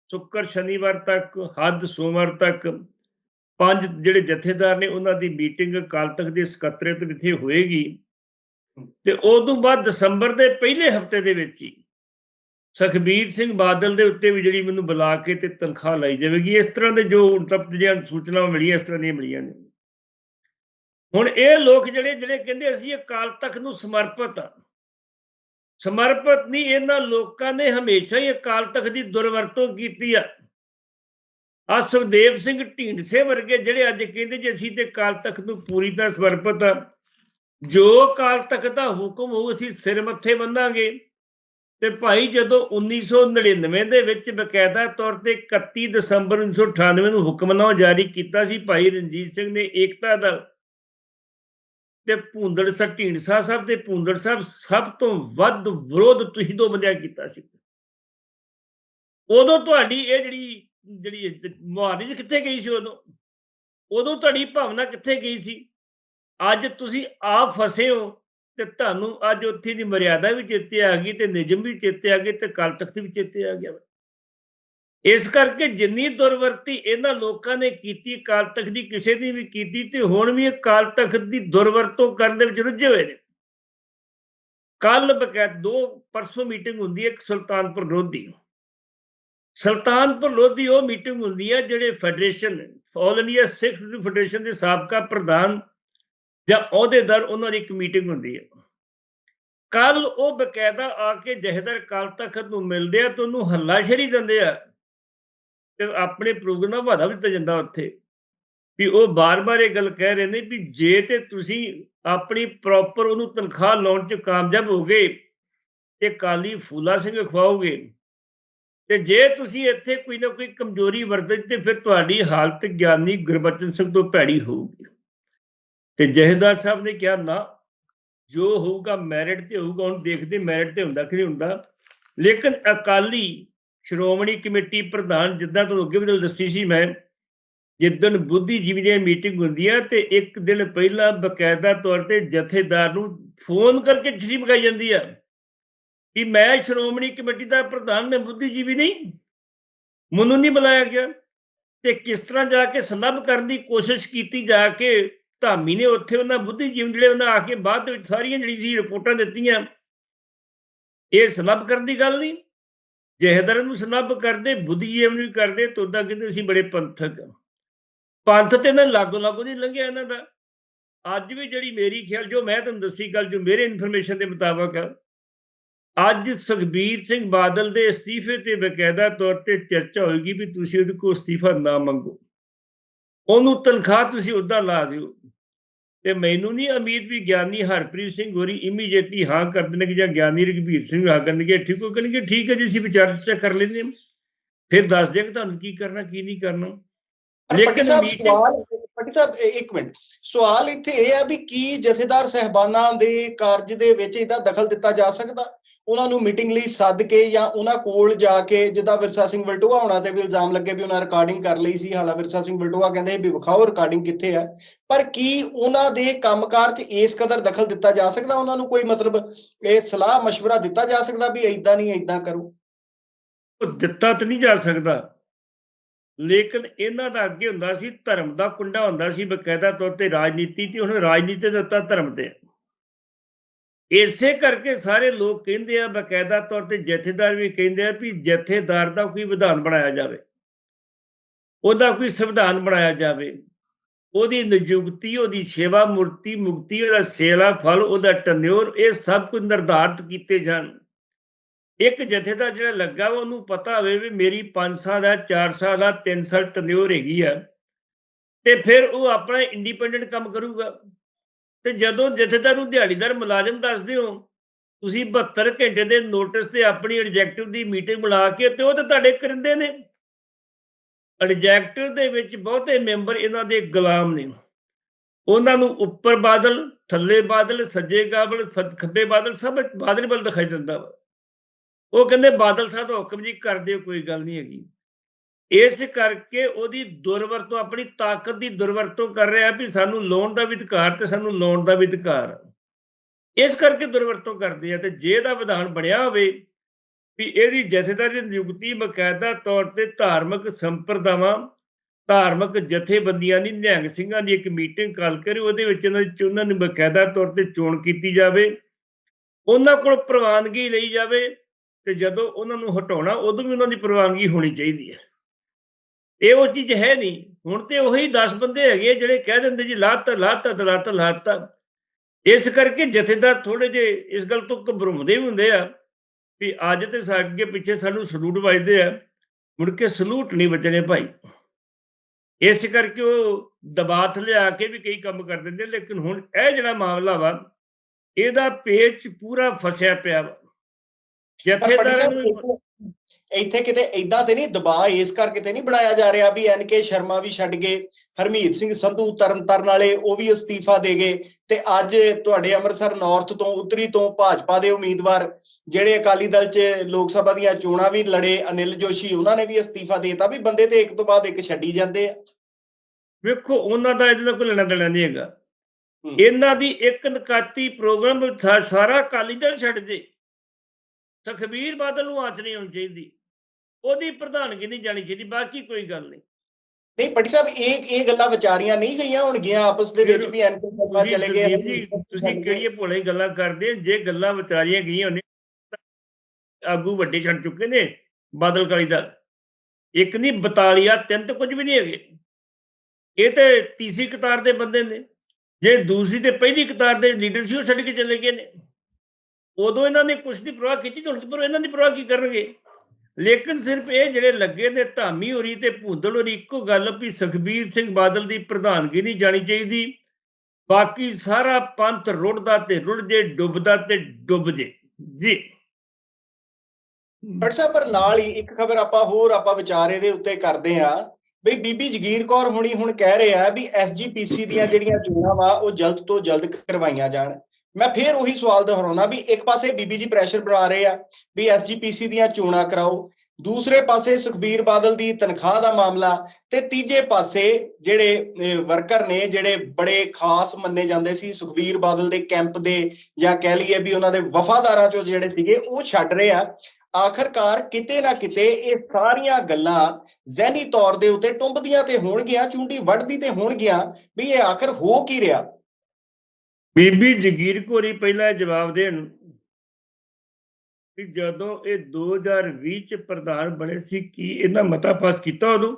ਸ਼ੁੱਕਰ ਸ਼ਨੀਵਾਰ ਤੱਕ, ਹੱਦ ਸੋਮਵਾਰ ਤੱਕ ਪੰਜ ਜਿਹੜੇ ਜਥੇਦਾਰ ਨੇ ਉਹਨਾਂ ਦੀ ਮੀਟਿੰਗ ਕਾਲ ਤੱਕ ਦੇ ਸਕੱਤਰੇਤ ਵਿਖੇ ਹੋਏਗੀ ਤੇ ਉਸ ਤੋਂ ਬਾਅਦ ਦਸੰਬਰ ਦੇ ਪਹਿਲੇ ਹਫ਼ਤੇ ਦੇ ਵਿੱਚ ਹੀ ਸੁਖਬੀਰ ਸਿੰਘ ਬਾਦਲ ਦੇ ਉੱਤੇ ਵੀ ਜਿਹੜੀ ਮੈਨੂੰ ਬੁਲਾ ਕੇ ਤੇ ਤਨਖਾਹ ਲਈ ਜਾਵੇਗੀ, ਇਸ ਤਰ੍ਹਾਂ ਦੇ ਜੋ ਹੁਣ ਤੱਕ ਜਿਹੜੀਆਂ ਸੂਚਨਾਵਾਂ ਮਿਲੀਆਂ, ਇਸ ਤਰ੍ਹਾਂ ਦੀਆਂ ਮਿਲੀਆਂ ਨੇ। ਹੁਣ ਇਹ ਲੋਕ ਜਿਹੜੇ ਜਿਹੜੇ ਕਹਿੰਦੇ ਅਸੀਂ ਅਕਾਲ ਤਖਤ ਨੂੰ ਸਮਰਪਿਤ ਆ, ਸਮਰਪਿਤ ਨਹੀਂ, ਇਹਨਾਂ ਲੋਕਾਂ ਨੇ ਹਮੇਸ਼ਾ ਹੀ ਅਕਾਲ ਤਖਤ ਦੀ ਦੁਰਵਰਤੋਂ ਕੀਤੀ ਆ। ਆ ਸੁਖਦੇਵ ਸਿੰਘ ਢੀਂਡਸੇ ਵਰਗੇ ਜਿਹੜੇ ਅੱਜ ਕਹਿੰਦੇ ਜੇ ਅਸੀਂ ਤੇ ਅਕਾਲ ਤਖਤ ਨੂੰ ਪੂਰੀ ਤਰ੍ਹਾਂ ਸਮਰਪਿਤ ਆ। ਜੋ ਅਕਾਲ ਤਖਤ ਦਾ ਹੁਕਮ ਹੋਊ, ਅਸੀਂ ਸਿਰ ਮੱਥੇ ਬੰਨਾਂਗੇ। ਤੇ ਭਾਈ ਜਦੋਂ 1999 ਦੇ ਵਿੱਚ ਬਕਾਇਦਾ ਤੌਰ ਤੇ 31 ਦਸੰਬਰ 1998 ਨੂੰ ਹੁਕਮਨਾਮਾ ਜਾਰੀ ਕੀਤਾ ਸੀ, ਭਾਈ ਰਣਜੀਤ ਸਿੰਘ ਨੇ ਏਕਤਾ ਦਾ ਤੇ ਭੁੰਦੜ ਸਾਹਿਬ ਢੀਂਡਸਾ ਸਾਹਿਬ ਤੇ ਭੂੰਦੜ ਸਾਹਿਬ ਸਭ ਤੋਂ ਵੱਧ ਵਿਰੋਧ ਤੁਸੀਂ ਦੋ ਬੰਦਿਆਂ ਕੀਤਾ ਸੀ। ਉਦੋਂ ਤੁਹਾਡੀ ਇਹ ਜਿਹੜੀ ਜਿਹੜੀ ਮੁਹਾਰੀ ਕਿੱਥੇ ਗਈ ਸੀ ਉਦੋਂ? ਉਦੋਂ ਤੁਹਾਡੀ ਭਾਵਨਾ ਕਿੱਥੇ ਗਈ ਸੀ? ਅੱਜ ਤੁਸੀਂ ਆਪ ਫਸੇ ਹੋ ਤੇ ਤੁਹਾਨੂੰ ਅੱਜ ਉੱਥੇ ਦੀ ਮਰਿਆਦਾ ਵੀ ਚੇਤੇ ਆ ਗਈ ਤੇ ਨਿਯਮ ਵੀ ਚੇਤੇ ਆ ਗਏ ਤੇ ਕਾਲ ਤਖਤ ਵੀ ਚੇਤੇ ਆ ਗਿਆ ਇਸ ਕਰਕੇ ਜਿੰਨੀ ਦੁਰਵਰਤੀ ਇਹਨਾਂ ਲੋਕਾਂ ਨੇ ਕੀਤੀ ਕਾਲ ਤਖਤ ਦੀ ਕਿਸੇ ਦੀ ਵੀ ਕੀਤੀ ਤੇ ਹੁਣ ਵੀ ਇਹ ਕਾਲ ਤਖਤ ਦੀ ਦੁਰਵਰਤੋਂ ਕਰਨ ਦੇ ਵਿੱਚ ਰੁੱਝੇ ਹੋਏ ਨੇ। ਕੱਲ ਬਕਾਇਦ ਦੋ ਪਰਸੋਂ ਮੀਟਿੰਗ ਹੁੰਦੀ ਹੈ ਇੱਕ ਸੁਲਤਾਨਪੁਰ ਲੋਧੀ ਸੁਲਤਾਨਪੁਰ ਲੋਧੀ ਉਹ ਮੀਟਿੰਗ ਹੁੰਦੀ ਹੈ ਜਿਹੜੇ federation all India Sikh federation ਦੇ ਸਾਬਕਾ ਪ੍ਰਧਾਨ ਜਾਂ ਅਹੁਦੇਦਾਰ ਉਹਨਾਂ ਦੀ ਇੱਕ ਮੀਟਿੰਗ ਹੁੰਦੀ ਹੈ ਕੱਲ ਉਹ ਬਕਾਇਦਾ ਆ ਕੇ ਜਹਦਰ ਕਾਲ ਤਖਤ ਨੂੰ ਮਿਲਦੇ ਆ ਤੇ ਉਹਨੂੰ ਹੱਲਾਸ਼ੇਰੀ ਦਿੰਦੇ ਆ ਤੇ ਆਪਣੇ ਪ੍ਰੋਗਰਾਮ ਵਾਦਾ ਵੀ ਦਿੱਤਾ ਜਾਂਦਾ ਉੱਥੇ ਵੀ ਉਹ ਬਾਰ-ਬਾਰ ਇਹ ਗੱਲ ਕਹਿ ਰਹੇ ਨੇ ਵੀ ਜੇ ਤੇ ਤੁਸੀਂ ਆਪਣੀ ਪ੍ਰੋਪਰ ਉਹਨੂੰ ਤਨਖਾਹ ਲਾਉਣ 'ਚ ਕਾਮਯਾਬ ਹੋ ਗਏ ਤੇ ਕਾਲੀ ਫੂਲਾ ਸਿੰਘ ਖਵਾਓਗੇ ਤੇ ਜੇ ਤੁਸੀਂ ਇੱਥੇ ਕੋਈ ਨਾ ਕੋਈ ਕਮਜ਼ੋਰੀ ਵਰਤੇ ਤੇ ਫਿਰ ਤੁਹਾਡੀ ਹਾਲਤ ਗਿਆਨੀ ਗੁਰਬਚਨ ਸਿੰਘ ਤੋਂ ਭੈੜੀ ਹੋਊਗੀ। ਤੇ ਜਹੇਦਾਰ ਸਾਹਿਬ ਨੇ ਕਿਹਾ, ਨਾ, ਜੋ ਹੋਊਗਾ ਮੈਰਿਟ ਤੇ ਹੋਊਗਾ, ਹੁਣ ਦੇਖਦੇ ਮੈਰਿਟ ਤੇ ਹੁੰਦਾ ਕਿ ਨਹੀਂ ਹੁੰਦਾ। ਲੇਕਿਨ ਅਕਾਲੀ ਸ਼੍ਰੋਮਣੀ ਕਮੇਟੀ ਪ੍ਰਧਾਨ ਜਿੱਦਾਂ ਤੁਹਾਨੂੰ ਅੱਗੇ ਵੀ ਗੱਲ ਦੱਸੀ ਸੀ ਮੈਂ, ਜਿੱਦਣ ਬੁੱਧੀਜੀਵੀ ਦੀ ਮੀਟਿੰਗ ਹੁੰਦੀ ਹੈ ਤੇ ਇੱਕ ਦਿਨ ਪਹਿਲਾਂ ਬਕਾਇਦਾ ਤੌਰ ਤੇ ਜਥੇਦਾਰ ਨੂੰ ਫੋਨ ਕਰਕੇ ਚਿੱਠੀ ਮਗਾਈ ਜਾਂਦੀ ਆ। ਕਿ ਮੈਂ ਸ਼੍ਰੋਮਣੀ ਕਮੇਟੀ ਦਾ ਪ੍ਰਧਾਨ, ਮੈਂ ਬੁੱਧੀਜੀਵੀ ਨਹੀਂ। ਮੈਨੂੰ ਨਹੀਂ ਬੁਲਾਇਆ ਗਿਆ। ਤੇ ਕਿਸ ਤਰ੍ਹਾਂ ਜਾ ਕੇ ਸਲਬ ਕਰਨ ਦੀ ਕੋਸ਼ਿਸ਼ ਕੀਤੀ ਜਾ ਕੇ ਧਾਮੀ ਨੇ, ਉੱਥੇ ਉਹਨਾਂ ਬੁੱਧੀਜੀਵੀ ਜਿਹੜੇ ਉਹਨਾਂ ਆ ਕੇ ਬਾਅਦ ਵਿੱਚ ਸਾਰੀਆਂ ਜਿਹੜੀ ਸੀ ਰਿਪੋਰਟਾਂ ਦਿੱਤੀਆਂ, ਇਹ ਸਲਬ ਕਰਨ ਦੀ ਗੱਲ ਨਹੀਂ। ਜਹਦਰ ਨੂੰ ਸਨਬ ਕਰਦੇ ਬੁੱਧੀਜੀਵ ਨੂੰ ਕਰਦੇ ਤੋਦਾ ਕਹਿੰਦੇ ਅਸੀਂ ਬੜੇ ਪੰਥਕ ਪੰਥ ਤੇ ਨਾ ਲਾਗੋ ਲਾਗੋ ਨਹੀਂ ਲੰਘਿਆ ਇਹਨਾਂ ਦਾ। ਅੱਜ ਵੀ ਜਿਹੜੀ ਮੇਰੀ ਖਿਆਲ, ਜੋ ਮੈਂ ਤੁਹਾਨੂੰ ਦੱਸੀ ਗੱਲ, ਜੋ ਮੇਰੇ ਇਨਫੋਰਮੇਸ਼ਨ ਦੇ ਮੁਤਾਬਕ ਅੱਜ ਸੁਖਬੀਰ ਸਿੰਘ ਬਾਦਲ ਦੇ ਅਸਤੀਫੇ ਤੇ ਬਕਾਇਦਾ ਤੌਰ ਤੇ ਚਰਚਾ ਹੋਏਗੀ ਵੀ ਤੁਸੀਂ ਉਹਦੇ ਕੋਲ ਅਸਤੀਫਾ ਨਾ ਮੰਗੋ। ਉਹਨੂੰ ਤਨਖਾਹ ਤੁਸੀਂ ਉਦਾਂ ਲਾ ਦਿਓ। ਤੇ ਮੈਨੂੰ ਨਹੀਂ ਉਮੀਦ ਵੀ ਗਿਆਨੀ ਹਰਪ੍ਰੀਤ ਸਿੰਘ ਹੋਰੀ ਇਮੀਡੀਏਟਲੀ ਹਾਂ ਕਰ ਦੇਣਗੇ ਜਾਂ ਗਿਆਨੀ ਰਘਬੀਰ ਸਿੰਘ ਹਾਂ ਕਰਨਗੇ। ਠੀਕ ਹੋ ਕਰਨਗੇ ਠੀਕ ਹੈ ਜੀ ਅਸੀਂ ਵਿਚਾਰ ਚਰਚਾ ਕਰ ਲੈਂਦੇ ਹਾਂ। ਫਿਰ ਦੱਸ ਦਿਆਂਗੇ ਤੁਹਾਨੂੰ ਕੀ ਕਰਨਾ ਕੀ ਨਹੀਂ ਕਰਨਾ। ਸਾਹਿਬ ਸਵਾਲ ਪੱਟੀ ਸਾਹਿਬ ਇੱਕ ਮਿੰਟ ਸਵਾਲ ਇੱਥੇ ਇਹ ਹੈ ਵੀ ਕੀ ਜਥੇਦਾਰ ਸਹਿਬਾਨਾਂ ਦੇ ਕਾਰਜ ਦੇ ਵਿੱਚ ਇਹਦਾ ਦਖਲ ਦਿੱਤਾ ਜਾ ਸਕਦਾ ਉਹਨਾਂ ਨੂੰ ਮੀਟਿੰਗ ਲਈ ਸੱਦ ਕੇ ਜਾਂ ਉਹਨਾਂ ਕੋਲ ਜਾ ਕੇ ਜਿੱਦਾਂ ਵਿਰਸਾ ਸਿੰਘ ਵਲਟੋਆ ਹੋਣਾ ਤੇ ਵੀ ਇਲਜ਼ਾਮ ਲੱਗੇ ਵੀ ਉਹਨਾਂ ਰਿਕਾਰਡਿੰਗ ਕਰ ਲਈ ਸੀ ਹਾਲਾ ਵਿਰਸਾ ਸਿੰਘ ਵਲਟੋਆ ਕਹਿੰਦੇ ਵੀ ਵਿਖਾਓ ਰਿਕਾਰਡਿੰਗ ਕਿੱਥੇ ਹੈ ਪਰ ਕੀ ਉਹਨਾਂ ਦੇ ਕੰਮਕਾਰ 'ਚ ਇਸ ਕਦਰ ਦਖਲ ਦਿੱਤਾ ਜਾ ਸਕਦਾ ਉਹਨਾਂ ਨੂੰ ਕੋਈ ਮਤਲਬ ਇਹ ਸਲਾਹ مشورہ ਦਿੱਤਾ ਜਾ ਸਕਦਾ ਵੀ ਐਦਾਂ ਨਹੀਂ ਐਦਾਂ ਕਰੋ ਉਹ ਦਿੱਤਾ ਤਾਂ ਨਹੀਂ ਜਾ ਸਕਦਾ ਲੇਕਿਨ ਇਹਨਾਂ ਦਾ ਅੱਗੇ ਹੁੰਦਾ ਸੀ ਧਰਮ ਦਾ ਕੁੰਡਾ ਹੁੰਦਾ ਸੀ ਬਕਾਇਦਾ ਤੌਰ ਤੇ ਰਾਜਨੀਤੀ ਤੇ ਹੁਣ ਰਾਜਨੀਤੀ ਦਾ ਦਿੱਤਾ ਧਰਮ ਤੇ। ਇਸੇ ਕਰਕੇ ਸਾਰੇ ਲੋਕ ਕਹਿੰਦੇ ਆ, ਬਕਾਇਦਾ ਤੌਰ ਤੇ ਜਥੇਦਾਰ ਵੀ ਕਹਿੰਦੇ ਆ ਵੀ ਜਥੇਦਾਰ ਦਾ ਕੋਈ ਵਿਧਾਨ ਬਣਾਇਆ ਜਾਵੇ। ਉਹਦਾ ਕੋਈ ਸੰਵਿਧਾਨ ਬਣਾਇਆ ਜਾਵੇ। ਉਹਦੀ ਨਿਯੁਕਤੀ, ਉਹਦੀ ਸੇਵਾ ਮੂਰਤੀ, ਮੁਕਤੀ, ਉਹਦਾ ਸੇਲਾ, ਫਲ, ਉਹਦਾ ਟਨਿਓਰ ਇਹ ਸਭ ਕੁਝ ਨਿਰਧਾਰਤ ਕੀਤੇ ਜਾਣ। ਇੱਕ ਜਥੇਦਾਰ ਜਿਹੜਾ ਲੱਗਾ ਵਾ, ਉਹਨੂੰ ਪਤਾ ਹੋਵੇ ਵੀ ਮੇਰੀ 5 ਸਾਲ ਦਾ 4 ਸਾਲ ਦਾ 3 ਸਾਲ ਟੰਨਿਓਰ ਹੈਗੀ ਆ। ਤੇ ਫਿਰ ਉਹ ਆਪਣਾ ਇੰਡੀਪੈਂਡੈਂਟ ਕੰਮ ਕਰੂਗਾ। ਤੇ ਜਦੋਂ ਜਥੇਦਾਰ ਨੂੰ ਦਿਹਾੜੀਦਾਰ ਮੁਲਾਜ਼ਮ ਦੱਸਦੇ ਹੋ, ਤੁਸੀਂ 72 ਘੰਟੇ ਦੇ ਨੋਟਿਸ ਤੇ ਆਪਣੀ ਐਡਜੈਕਟਿਵ ਦੀ ਮੀਟਿੰਗ ਬੁਲਾ ਕੇ ਤੇ ਉਹ ਤੇ ਤੁਹਾਡੇ ਕਰਿੰਦੇ ਨੇ। ਐਡਜੈਕਟਿਵ ਦੇ ਵਿੱਚ ਬਹੁਤੇ ਮੈਂਬਰ ਇਹਨਾਂ ਦੇ ਗੁਲਾਮ ਨੇ। ਉਹਨਾਂ ਨੂੰ ਉੱਪਰ ਬਾਦਲ, ਥੱਲੇ ਬਾਦਲ, ਸੱਜੇ ਬਾਦਲ ਖੱਬੇ ਬਾਦਲ ਸਭ ਬਾਦਲ ਬਲ ਦਿਖਾਈ ਦਿੰਦਾ ਵਾ। ਉਹ ਕਹਿੰਦੇ ਬਾਦਲ ਸਾਹਿਬ ਦਾ ਹੁਕਮ ਜੀ ਕਰ ਦਿਓ ਕੋਈ ਗੱਲ ਨਹੀਂ ਹੈਗੀ। ਇਸ ਕਰਕੇ ਉਹਦੀ ਦੁਰਵਰਤੋਂ, ਆਪਣੀ ਤਾਕਤ ਦੀ ਦੁਰਵਰਤੋਂ ਕਰ ਰਿਹਾ ਵੀ ਸਾਨੂੰ ਲੋਨ ਦਾ ਵੀ ਅਧਿਕਾਰ ਤੇ ਸਾਨੂੰ ਲੋਨ ਦਾ ਵੀ ਅਧਿਕਾਰ। ਇਸ ਕਰਕੇ ਦੁਰਵਰਤੋਂ ਕਰਦੇ ਆ ਤੇ ਜੇ ਦਾ ਵਿਧਾਨ ਬਣਿਆ ਹੋਵੇ ਵੀ ਇਹਦੀ ਜਥੇਦਾਰੀ ਦੀ ਨਿਯੁਕਤੀ ਬਕਾਇਦਾ ਤੌਰ ਤੇ ਧਾਰਮਿਕ ਸੰਪਰਦਾਵਾਂ, ਧਾਰਮਿਕ ਜਥੇਬੰਦੀਆਂ ਦੀ, ਨਿਹੰਗ ਸਿੰਘਾਂ ਦੀ ਇੱਕ ਮੀਟਿੰਗ ਕਾਲ ਕਰੇ, ਉਹਦੇ ਵਿੱਚ ਇਹਨਾਂ ਦੀ ਉਹਨਾਂ ਨੂੰ ਬਕਾਇਦਾ ਤੌਰ ਤੇ ਚੋਣ ਕੀਤੀ ਜਾਵੇ। ਉਹਨਾਂ ਕੋਲ ਪ੍ਰਵਾਨਗੀ ਲਈ ਜਾਵੇ ਤੇ ਜਦੋਂ ਉਹਨਾਂ ਨੂੰ ਹਟਾਉਣਾ, ਉਦੋਂ ਵੀ ਉਹਨਾਂ ਦੀ ਪ੍ਰਵਾਨਗੀ ਹੋਣੀ ਚਾਹੀਦੀ ਹੈ। ਇਹ ਉਹ ਚੀਜ਼ ਹੈ ਨਹੀਂ। ਹੁਣ ਤੇ ਉਹੀ 10 ਬੰਦੇ ਹੈਗੇ ਆ ਜਿਹੜੇ ਕਹਿ ਦਿੰਦੇ ਜੀ, ਲਾਤਾ ਲਾਤਾ ਲਾਤਾ ਲਾਤਾ। ਇਸ ਕਰਕੇ ਜਥੇਦਾਰ ਥੋੜੇ ਜੇ ਇਸ ਗੱਲ ਤੋਂ ਘਬਰਾਉਂਦੇ ਵੀ ਹੁੰਦੇ ਆ ਵੀ ਅੱਜ ਤੇ ਸਾਡੇ ਪਿੱਛੇ ਸਾਨੂੰ ਸਲੂਟ ਵੱਜਦੇ ਆ। ਮੁੜ ਕੇ ਸਲੂਟ ਨਹੀਂ ਵੱਜਣੇ ਭਾਈ। ਇਸ ਕਰਕੇ ਉਹ ਦਬਾਅ ਥੱਲੇ ਆ ਕੇ ਵੀ ਕਈ ਕੰਮ ਕਰ ਦਿੰਦੇ ਲੇਕਿਨ ਹੁਣ ਇਹ ਜਿਹੜਾ ਮਾਮਲਾ ਵਾ, ਇਹਦਾ ਪੇਚ ਪੂਰਾ ਫਸਿਆ ਪਿਆ ਵਾ। ਜਥੇਦਾਰਾਂ ਇੱਥੇ- ਕਿਤੇ ਇਦਾਂ ਤੇ ਨਹੀਂ ਦਬਾਅ ਇਸ ਕਰਕੇ ਤੇ ਨਹੀਂ ਬਣਾਇਆ ਜਾ ਰਿਹਾ ਵੀ ਐਨਕੇ ਸ਼ਰਮਾ ਵੀ ਛੱਡ ਗਏ ਹਰਮੀਤ ਸਿੰਘ ਸੰਧੂ ਤਰਨਤਾਰਨ ਵਾਲੇ ਉਹ ਵੀ ਅਸਤੀਫਾ ਦੇ ਗਏ ਤੇ ਅੱਜ ਤੁਹਾਡੇ ਅੰਮ੍ਰਿਤਸਰ ਨਾਰਥ ਤੋਂ ਉੱਤਰੀ ਤੋਂ ਭਾਜਪਾ ਦੇ ਉਮੀਦਵਾਰ ਜਿਹੜੇ ਅਕਾਲੀ ਦਲ 'ਚ ਲੋਕ ਸਭਾ ਦੀਆਂ ਚੋਣਾਂ ਵੀ ਲੜੇ ਅਨਿਲ ਜੋਸ਼ੀ ਉਹਨਾਂ ਨੇ ਵੀ ਅਸਤੀਫਾ ਦੇਤਾ ਵੀ ਬੰਦੇ ਤੇ ਇੱਕ ਤੋਂ ਬਾਅਦ ਇੱਕ ਛੱਡੀ ਜਾਂਦੇ ਆ। ਵੇਖੋ ਉਹਨਾਂ ਦਾ ਇਹਦੇ ਨਾਲ ਕੋਈ ਲੈਣਾ ਦੇਣਾ ਨਹੀਂ ਹੈਗਾ। ਇਹਨਾਂ ਦੀ ਇੱਕ ਨਕਾਤੀ ਪ੍ਰੋਗਰਾਮ ਸਾਰਾ ਅਕਾਲੀ ਦਲ ਛੱਡ ਦੇ ਸੁਖਬੀਰ ਬਾਦਲ ਨੂੰ ਆਚ ਨਹੀਂ ਹੋਣੀ ਚਾਹੀਦੀ। ਉਹਦੀ ਪ੍ਰਧਾਨਗੀ ਨਹੀਂ ਜਾਣੀ ਚਾਹੀਦੀ ਬਾਕੀ ਕੋਈ ਗੱਲ ਨਹੀਂ। ਨਹੀਂ ਪਟੀ ਸਾਹਿਬ ਇਹ ਇਹ ਗੱਲਾਂ ਵਿਚਾਰੀਆਂ ਨਹੀਂ ਗਈਆਂ ਹੋਣਗੀਆਂ ਆਪਸ ਦੇ ਵਿੱਚ ਵੀ ਐਨਕੇ ਸ਼ਰਮਾ ਤੁਸੀਂ ਚਲੇ ਗਏ ਤੁਸੀਂ ਕਿਹੜੀਆਂ ਭੋਲੇ ਗੱਲਾਂ ਕਰਦੇ? ਜੇ ਗੱਲਾਂ ਵਿਚਾਰੀਆਂ ਗਈਆਂ ਨੇ ਆਗੂ ਵੱਡੇ ਛੱਡ ਚੁੱਕੇ ਨੇ ਬਾਦਲ ਕਾਲੀ ਦਾ ਇੱਕ ਨਹੀਂ 42 ਆ ਤਿੰਨ ਤੇ ਕੁਝ ਵੀ ਨਹੀਂ ਹੈਗੇ। ਇਹ ਤੇ ਤੀਸਰੀ ਕਤਾਰ ਦੇ ਬੰਦੇ ਨੇ। ਜੇ ਦੂਸਰੀ ਤੇ ਪਹਿਲੀ ਕਤਾਰ ਦੇ ਲੀਡਰ ਸੀ ਉਹ ਛੱਡ ਕੇ ਚਲੇ ਗਏ ਨੇ। ਉਦੋਂ ਇਹਨਾਂ ਨੇ ਕੁਛ ਦੀ ਪ੍ਰਵਾਹ ਕੀਤੀ ਤੇ ਹੁਣ ਪਰ ਇਹਨਾਂ ਦੀ ਪਰਵਾਹ ਕੀ ਕਰਨਗੇ? ਲੇਕਿਨ ਸਿਰਫ ਇਹ ਜਿਹੜੇ ਲੱਗੇ ਨੇ, ਧਾਮੀ ਹੋਰੀ ਤੇ ਭੂੰਦੜ ਹੋਰੀ, ਇੱਕੋ ਗੱਲ ਵੀ ਸੁਖਬੀਰ ਸਿੰਘ ਬਾਦਲ ਦੀ ਪ੍ਰਧਾਨਗੀ ਨਹੀਂ ਜਾਣੀ ਚਾਹੀਦੀ। ਬਾਕੀ ਸਾਰਾ ਪੰਥ ਰੁੜਦਾ ਤੇ ਰੁੜ ਜੇ ਡੁੱਬਦਾ ਤੇ ਡੁੱਬ ਜੇ। ਜੀ ਬਟ ਪਰ ਨਾਲ ਹੀ ਇੱਕ ਖਬਰ ਆਪਾਂ ਹੋਰ ਆਪਾਂ ਵਿਚਾਰੇ ਦੇ ਉੱਤੇ ਕਰਦੇ ਆ ਬਈ ਬੀਬੀ ਜਗੀਰ ਕੌਰ ਹੁਣੀ ਹੁਣ ਕਹਿ ਰਹੇ ਆ ਵੀ ਐਸਜੀਪੀਸੀ ਦੀਆਂ ਜਿਹੜੀਆਂ ਚੋਣਾਂ ਵਾ, ਉਹ ਜਲਦ ਤੋਂ ਜਲਦ ਕਰਵਾਈਆਂ ਜਾਣ। ਮੈਂ ਫੇਰ ਉਹੀ ਸਵਾਲ ਦੁਹਰਾਉਣਾ ਵੀ ਇੱਕ ਪਾਸੇ ਬੀਬੀ ਜੀ ਪ੍ਰੈਸ਼ਰ ਬਣਾ ਰਹੇ ਆ ਵੀ ਐਸਜੀਪੀਸੀ ਦੀਆਂ ਚੋਣਾਂ ਕਰਾਓ, ਦੂਸਰੇ ਪਾਸੇ ਸੁਖਬੀਰ ਬਾਦਲ ਦੀ ਤਨਖਾਹ ਦਾ ਮਾਮਲਾ ਤੇ ਤੀਜੇ ਪਾਸੇ ਜਿਹੜੇ ਵਰਕਰ ਨੇ ਜਿਹੜੇ ਬੜੇ ਖਾਸ ਮੰਨੇ ਜਾਂਦੇ ਸੀ ਸੁਖਬੀਰ ਬਾਦਲ ਦੇ ਕੈਂਪ ਦੇ ਜਾਂ ਕਹਿ ਲਈਏ ਵੀ ਉਹਨਾਂ ਦੇ ਵਫਾਦਾਰਾਂ ਚੋਂ ਜਿਹੜੇ ਸੀਗੇ ਉਹ ਛੱਡ ਰਹੇ ਆ। ਆਖਰਕਾਰ ਕਿਤੇ ਨਾ ਕਿਤੇ ਇਹ ਸਾਰੀਆਂ ਗੱਲਾਂ ਜ਼ਹਿਨੀ ਤੌਰ ਦੇ ਉੱਤੇ ਟੁੰਬਦੀਆਂ ਤੇ ਹੋਣਗੀਆਂ, ਚੁੰਡੀ ਵੱਢਦੀ ਤੇ ਹੋਣਗੀਆਂ ਵੀ ਇਹ ਆਖਰ ਹੋ ਕੀ ਰਿਹਾ? ਬੀਬੀ ਜਗੀਰ ਕੋਰੀ ਪਹਿਲਾਂ ਇਹ ਜਵਾਬ ਦੇਣ ਕਿ ਜਦੋਂ ਇਹ 2020 ਚ ਪ੍ਰਧਾਨ ਬਣੇ ਸੀ, ਕੀ ਇਹਨਾਂ ਮਤਾ ਪਾਸ ਕੀਤਾ ਉਦੋਂ?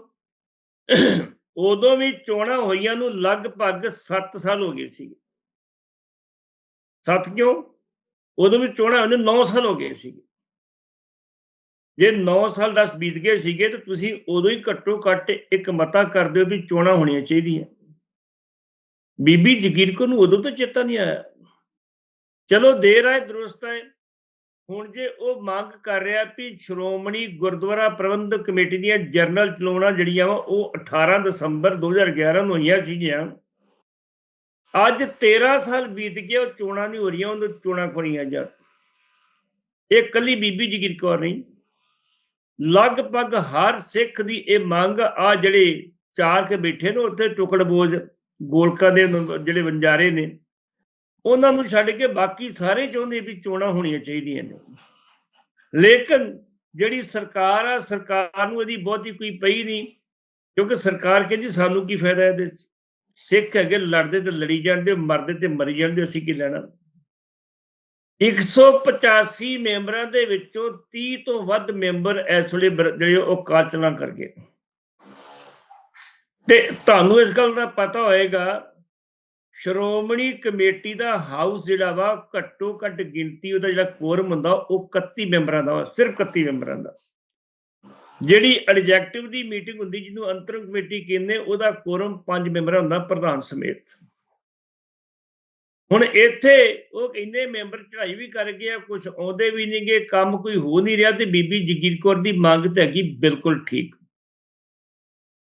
ਉਦੋਂ ਵੀ ਚੋਣਾਂ ਹੋਈਆਂ ਨੂੰ ਲਗਭਗ 7 ਸਾਲ ਹੋ ਗਏ ਸੀ 7 ਕਿਉਂ? ਉਦੋਂ ਵੀ ਚੋਣਾਂ ਹੋਈਆਂ ਨੂੰ 9 ਸਾਲ ਹੋ ਗਏ ਸੀ ਜੇ 9 ਸਾਲ 10 ਬੀਤ ਗਏ ਸੀਗੇ, ਤਾਂ ਤੁਸੀਂ ਉਦੋਂ ਹੀ ਘੱਟੋ ਘੱਟ ਇੱਕ ਮਤਾ ਕਰਦੇ ਹੋ ਵੀ ਚੋਣਾਂ ਹੋਣੀਆਂ ਚਾਹੀਦੀਆਂ। ਬੀਬੀ ਜਗੀਰ ਕੋ ਨੂੰ ਉਦੋਂ ਤੋਂ ਚੇਤਾ ਨਹੀਂ ਆਇਆ। ਚਲੋ ਦੇਰ ਆਏ, ਦਰੁਸਤ ਹੈ ਹੁਣ ਜੇ ਉਹ ਮੰਗ ਕਰ ਰਿਹਾ ਵੀ ਸ਼੍ਰੋਮਣੀ ਗੁਰਦੁਆਰਾ ਪ੍ਰਬੰਧਕ ਕਮੇਟੀ ਦੀਆਂ ਜਰਨਲ ਚੋਣਾਂ ਜਿਹੜੀਆਂ ਵਾ, ਉਹ 18 ਦਸੰਬਰ 2011 ਨੂੰ ਹੋਈਆਂ ਸੀਗੀਆਂ। ਅੱਜ 13 ਸਾਲ ਬੀਤ ਗਏ, ਉਹ ਚੋਣਾਂ ਨਹੀਂ ਹੋ ਰਹੀਆਂ, ਉਹਨੂੰ ਚੋਣਾਂ ਕਰੀਆਂ ਜਾ ਇਹ ਕੱਲੀ ਬੀਬੀ ਜਗੀਰ ਕੌਰ ਨਹੀਂ। ਲਗਭਗ ਹਰ ਸਿੱਖ ਦੀ ਇਹ ਮੰਗ ਆ ਜਿਹੜੇ ਚਾਰ ਕੇ ਬੈਠੇ ਨੇ, ਉੱਥੇ ਟੁਕੜ ਬੋਝ। ਗੋਲਕਾਂ ਦੇ ਜਿਹੜੇ ਵੰਜਾਰੇ ਨੇ, ਉਹਨਾਂ ਨੂੰ ਛੱਡ ਕੇ ਬਾਕੀ ਸਾਰੇ ਚਾਹੁੰਦੇ ਵੀ ਚੋਣਾਂ ਹੋਣੀਆਂ ਚਾਹੀਦੀਆਂ ਨੇ। ਲੇਕਿਨ ਜਿਹੜੀ ਸਰਕਾਰ ਆ, ਸਰਕਾਰ ਨੂੰ ਇਹਦੀ ਬਹੁਤੀ ਕੋਈ ਪਈ ਨਹੀਂ, ਕਿਉਂਕਿ ਸਰਕਾਰ ਕਹਿੰਦੀ ਸਾਨੂੰ ਕੀ ਫਾਇਦਾ ਇਹਦੇ ਸਿੱਖ ਹੈਗੇ, ਲੜਦੇ ਤੇ ਲੜੀ ਜਾਂਦੇ, ਮਰਦੇ ਤੇ ਮਰੀ ਜਾਂਦੇ, ਅਸੀਂ ਕੀ ਲੈਣਾ? 185 ਮੈਂਬਰਾਂ ਦੇ ਵਿੱਚੋਂ 30 ਤੋਂ ਵੱਧ ਮੈਂਬਰ ਇਸ ਵੇਲੇ ਜਿਹੜੇ ਉਹ ਕਾਚਲਾਂ ਕਰ ਗਏ। ਤੇ ਤੁਹਾਨੂੰ ਇਸ ਗੱਲ ਦਾ ਪਤਾ ਹੋਏਗਾ ਸ਼੍ਰੋਮਣੀ ਕਮੇਟੀ ਦਾ ਹਾਊਸ ਜਿਹੜਾ ਵਾ ਘੱਟੋ ਘੱਟ ਗਿਣਤੀ ਉਹਦਾ ਜਿਹੜਾ ਕੋਰਮ ਹੁੰਦਾ ਉਹ 31 ਮੈਂਬਰਾਂ ਦਾ ਵਾ, ਸਿਰਫ 31 ਮੈਂਬਰਾਂ ਦਾ। ਜਿਹੜੀ ਐਡਜੈਕਟਿਵ ਦੀ ਮੀਟਿੰਗ ਹੁੰਦੀ ਜਿਹਨੂੰ ਅੰਤਰਮ ਕਮੇਟੀ ਕਹਿੰਦੇ ਉਹਦਾ ਕੋਰਮ 5 ਮੈਂਬਰਾਂ ਹੁੰਦਾ ਪ੍ਰਧਾਨ ਸਮੇਤ। ਹੁਣ ਇੱਥੇ ਉਹ ਇੰਨੇ ਮੈਂਬਰ ਚੜਾਈ ਵੀ ਕਰ ਗਏ ਆ ਕੁਝ ਆਉਂਦੇ ਵੀ ਨਹੀਂਗੇ ਕੰਮ ਕੋਈ ਹੋ ਨਹੀਂ ਰਿਹਾ ਤੇ ਬੀਬੀ ਜਗੀਰ ਕੌਰ ਦੀ ਮੰਗ ਤੇ ਹੈਗੀ ਬਿਲਕੁਲ ਠੀਕ।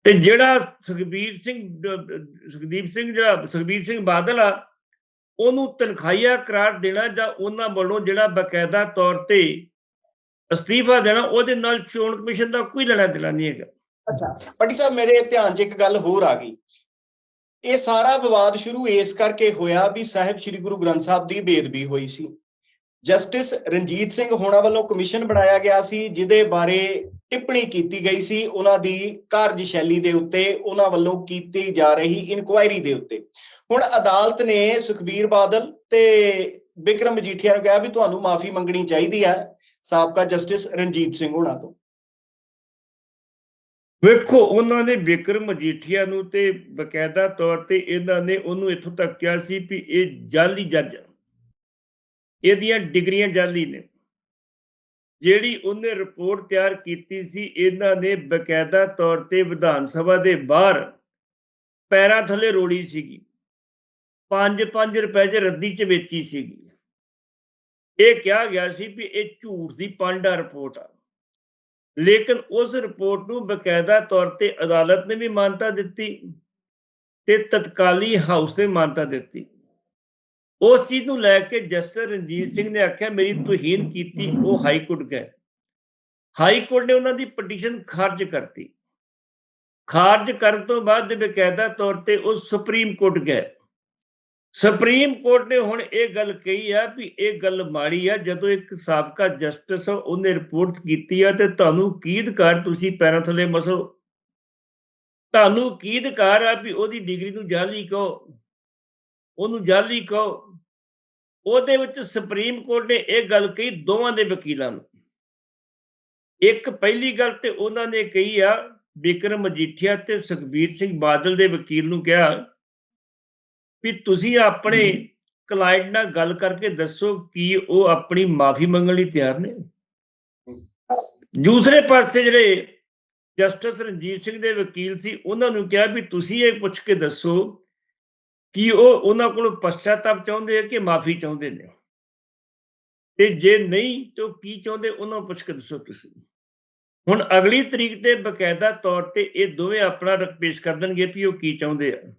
ਤੇ ਜਿਹੜਾ ਸੁਖਬੀਰ ਸਿੰਘ, ਸੁਖਦੀਪ ਸਿੰਘ ਜਿਹੜਾ, ਸੁਖਬੀਰ ਸਿੰਘ ਬਾਦਲ ਆ, ਉਹਨੂੰ ਤਨਖਾਹੀਆ ਕਰਾਰ ਦੇਣਾ ਜਾਂ ਉਹਨਾਂ ਵੱਲੋਂ ਜਿਹੜਾ ਬਕਾਇਦਾ ਤੌਰ ਤੇ ਅਸਤੀਫਾ ਦੇਣਾ, ਉਹਦੇ ਨਾਲ ਚੋਣ ਕਮਿਸ਼ਨ ਦਾ ਕੋਈ ਲੈਣਾ ਦੇਣਾ ਨਹੀਂ ਹੈਗਾ। ਅੱਛਾ ਪੱਟੀ ਸਾਹਿਬ, ਮੇਰੇ ਧਿਆਨ 'ਚ ਇੱਕ ਗੱਲ ਹੋਰ ਆ ਗਈ। ਇਹ ਸਾਰਾ ਵਿਵਾਦ ਸ਼ੁਰੂ ਇਸ ਕਰਕੇ ਹੋਇਆ ਵੀ ਸਾਹਿਬ ਸ੍ਰੀ ਗੁਰੂ ਗ੍ਰੰਥ ਸਾਹਿਬ ਦੀ ਬੇਦਬੀ ਹੋਈ ਸੀ। ਜਸਟਿਸ ਰਣਜੀਤ ਸਿੰਘ ਹੋਣਾ ਵੱਲੋਂ ਕਮਿਸ਼ਨ ਬਣਾਇਆ ਗਿਆ ਸੀ, ਜਿਹਦੇ ਬਾਰੇ ਟਿੱਪਣੀ ਕੀਤੀ ਗਈ ਸੀ ਉਹਨਾਂ ਦੀ ਕਾਰਜ ਸ਼ੈਲੀ ਦੇ ਉੱਤੇ, ਉਹਨਾਂ ਵੱਲੋਂ ਕੀਤੀ ਜਾ ਰਹੀ ਇਨਕੁਆਇਰੀ ਦੇ ਉੱਤੇ। ਹੁਣ ਅਦਾਲਤ ਨੇ ਸੁਖਬੀਰ ਬਾਦਲ ਤੇ ਵਿਕਰਮ ਮਜੀਠੀਆ ਨੂੰ ਕਿਹਾ ਵੀ ਤੁਹਾਨੂੰ ਮਾਫੀ ਮੰਗਣੀ ਚਾਹੀਦੀ ਹੈ, ਸਾਬਕਾ ਜਸਟਿਸ ਰਣਜੀਤ ਸਿੰਘ ਹੋਣਾ ਤੋਂ। ਵੇਖੋ, ਉਹਨਾਂ ਨੇ ਵਿਕਰਮ ਮਜੀਠੀਆ ਨੂੰ ਤੇ ਬਕਾਇਦਾ ਤੌਰ ਤੇ ਇਹਨਾਂ ਨੇ ਉਹਨੂੰ ਇੱਥੋਂ ਤੱਕ ਕਿਹਾ ਸੀ ਵੀ ਇਹ ਜਾਲੀ ਜੱਜ ਆ। ਇਹਦੀਆਂ ਡਿਗਰੀਆਂ ਜਾਲੀ ਨੇ। ਜਿਹੜੀ ਉਹਨੇ ਰਿਪੋਰਟ ਤਿਆਰ ਕੀਤੀ ਸੀ, ਇਹਨਾਂ ਨੇ ਬਕਾਇਦਾ ਤੌਰ ਤੇ ਵਿਧਾਨ ਸਭਾ ਦੇ ਬਾਹਰ ਪੈਰਾਂ ਥੱਲੇ ਰੋੜੀ ਸੀਗੀ। 5-5 ਰੁਪਏ ਚ ਰੱਦੀ ਚ ਵੇਚੀ ਸੀਗੀ। ਇਹ ਕਿਹਾ ਗਿਆ ਸੀ ਵੀ ਇਹ ਝੂਠ ਦੀ ਪਾਂਡਾ ਰਿਪੋਰਟ ਆ। ਲੇਕਿਨ ਉਸ ਰਿਪੋਰਟ ਨੂੰ ਬਕਾਇਦਾ ਤੌਰ ਤੇ ਅਦਾਲਤ ਨੇ ਵੀ ਮਾਨਤਾ ਦਿੱਤੀ ਤੇ ਤਤਕਾਲੀ ਹਾਊਸ ਨੇ ਮਾਨਤਾ ਦਿੱਤੀ। ਉਸ ਚੀਜ਼ ਨੂੰ ਲੈ ਕੇ ਜਸਟਿਸ ਰਣਜੀਤ ਸਿੰਘ ਨੇ ਆਖਿਆ, ਮੇਰੀ ਤੋਹੀਨ ਕੀਤੀ, ਉਹ ਹਾਈ ਕੋਰਟ ਗਏ। ਹਾਈ ਕੋਰਟ ਨੇ ਉਹਨਾਂ ਦੀ ਪਟੀਸ਼ਨ ਖਾਰਜ ਕਰਤੀ। ਖਾਰਜ ਕਰਨ ਤੋਂ ਬਾਅਦ ਦੇ ਬਕਾਇਦਾ ਤੌਰ ਤੇ ਉਹ ਸੁਪਰੀਮ ਕੋਰਟ ਗਏ। ਸੁਪਰੀਮ ਕੋਰਟ ਨੇ ਹੁਣ ਇਹ ਗੱਲ ਕਹੀ ਆ ਵੀ ਇਹ ਗੱਲ ਮਾੜੀ ਆ, ਜਦੋਂ ਇੱਕ ਸਾਬਕਾ ਜਸਟਿਸ ਉਹਨੇ ਰਿਪੋਰਟ ਕੀਤੀ ਆ ਤੇ ਤੁਹਾਨੂੰ ਕੀ ਅਧਿਕਾਰ ਤੁਸੀਂ ਪੈਰਾਂ ਥੱਲੇ ਮਸੋ? ਤੁਹਾਨੂੰ ਕੀ ਅਧਿਕਾਰ ਆ ਵੀ ਉਹਦੀ ਡਿਗਰੀ ਨੂੰ ਜਾਲੀ ਕਹੋ? ਉਹਨੂੰ ਜਾਲੀ ਕਹੋ? ਉਹਦੇ ਵਿੱਚ ਸੁਪਰੀਮ ਕੋਰਟ ਨੇ ਇਹ ਗੱਲ ਕਹੀ ਦੋਵਾਂ ਦੇ ਵਕੀਲਾਂ ਨੂੰ। ਇੱਕ ਪਹਿਲੀ ਗੱਲ ਤੇ ਉਹਨਾਂ ਨੇ ਕਹੀ ਆ ਵਿਕਰਮ ਮਜੀਠੀਆ ਤੇ ਸੁਖਬੀਰ ਸਿੰਘ ਬਾਦਲ ਦੇ ਵਕੀਲ ਨੂੰ ਕਿਹਾ ਵੀ ਤੁਸੀਂ ਆਪਣੇ ਕਲਾਇੰਟ ਨਾਲ ਗੱਲ ਕਰਕੇ ਦੱਸੋ ਕਿ ਉਹ ਆਪਣੀ ਮਾਫੀ ਮੰਗਣ ਲਈ ਤਿਆਰ ਨੇ। ਦੂਸਰੇ ਪਾਸੇ ਜਿਹੜੇ ਜਸਟਿਸ ਰਣਜੀਤ ਸਿੰਘ ਦੇ ਵਕੀਲ ਸੀ ਉਹਨਾਂ ਨੂੰ ਕਿਹਾ ਵੀ ਤੁਸੀਂ ਇਹ ਪੁੱਛ ਕੇ ਦੱਸੋ ਕਿ ਉਹ ਉਹਨਾਂ ਕੋਲੋਂ ਪਛਤਾਪ ਚਾਹੁੰਦੇ ਆ ਕਿ ਮਾਫੀ ਚਾਹੁੰਦੇ ਨੇ? ਤੇ ਜੇ ਨਹੀਂ, ਤਾਂ ਉਹ ਕੀ ਚਾਹੁੰਦੇ? ਉਹਨਾਂ ਨੂੰ ਪੁੱਛ ਕੇ ਦੱਸੋ ਤੁਸੀਂ। ਹੁਣ ਅਗਲੀ ਤਰੀਕ ਤੇ ਬਕਾਇਦਾ ਤੌਰ ਤੇ ਇਹ ਦੋਵੇਂ ਆਪਣਾ ਰਕ ਪੇਸ਼ ਕਰ ਦੇਣਗੇ ਵੀ ਉਹ ਕੀ ਚਾਹੁੰਦੇ ਆ।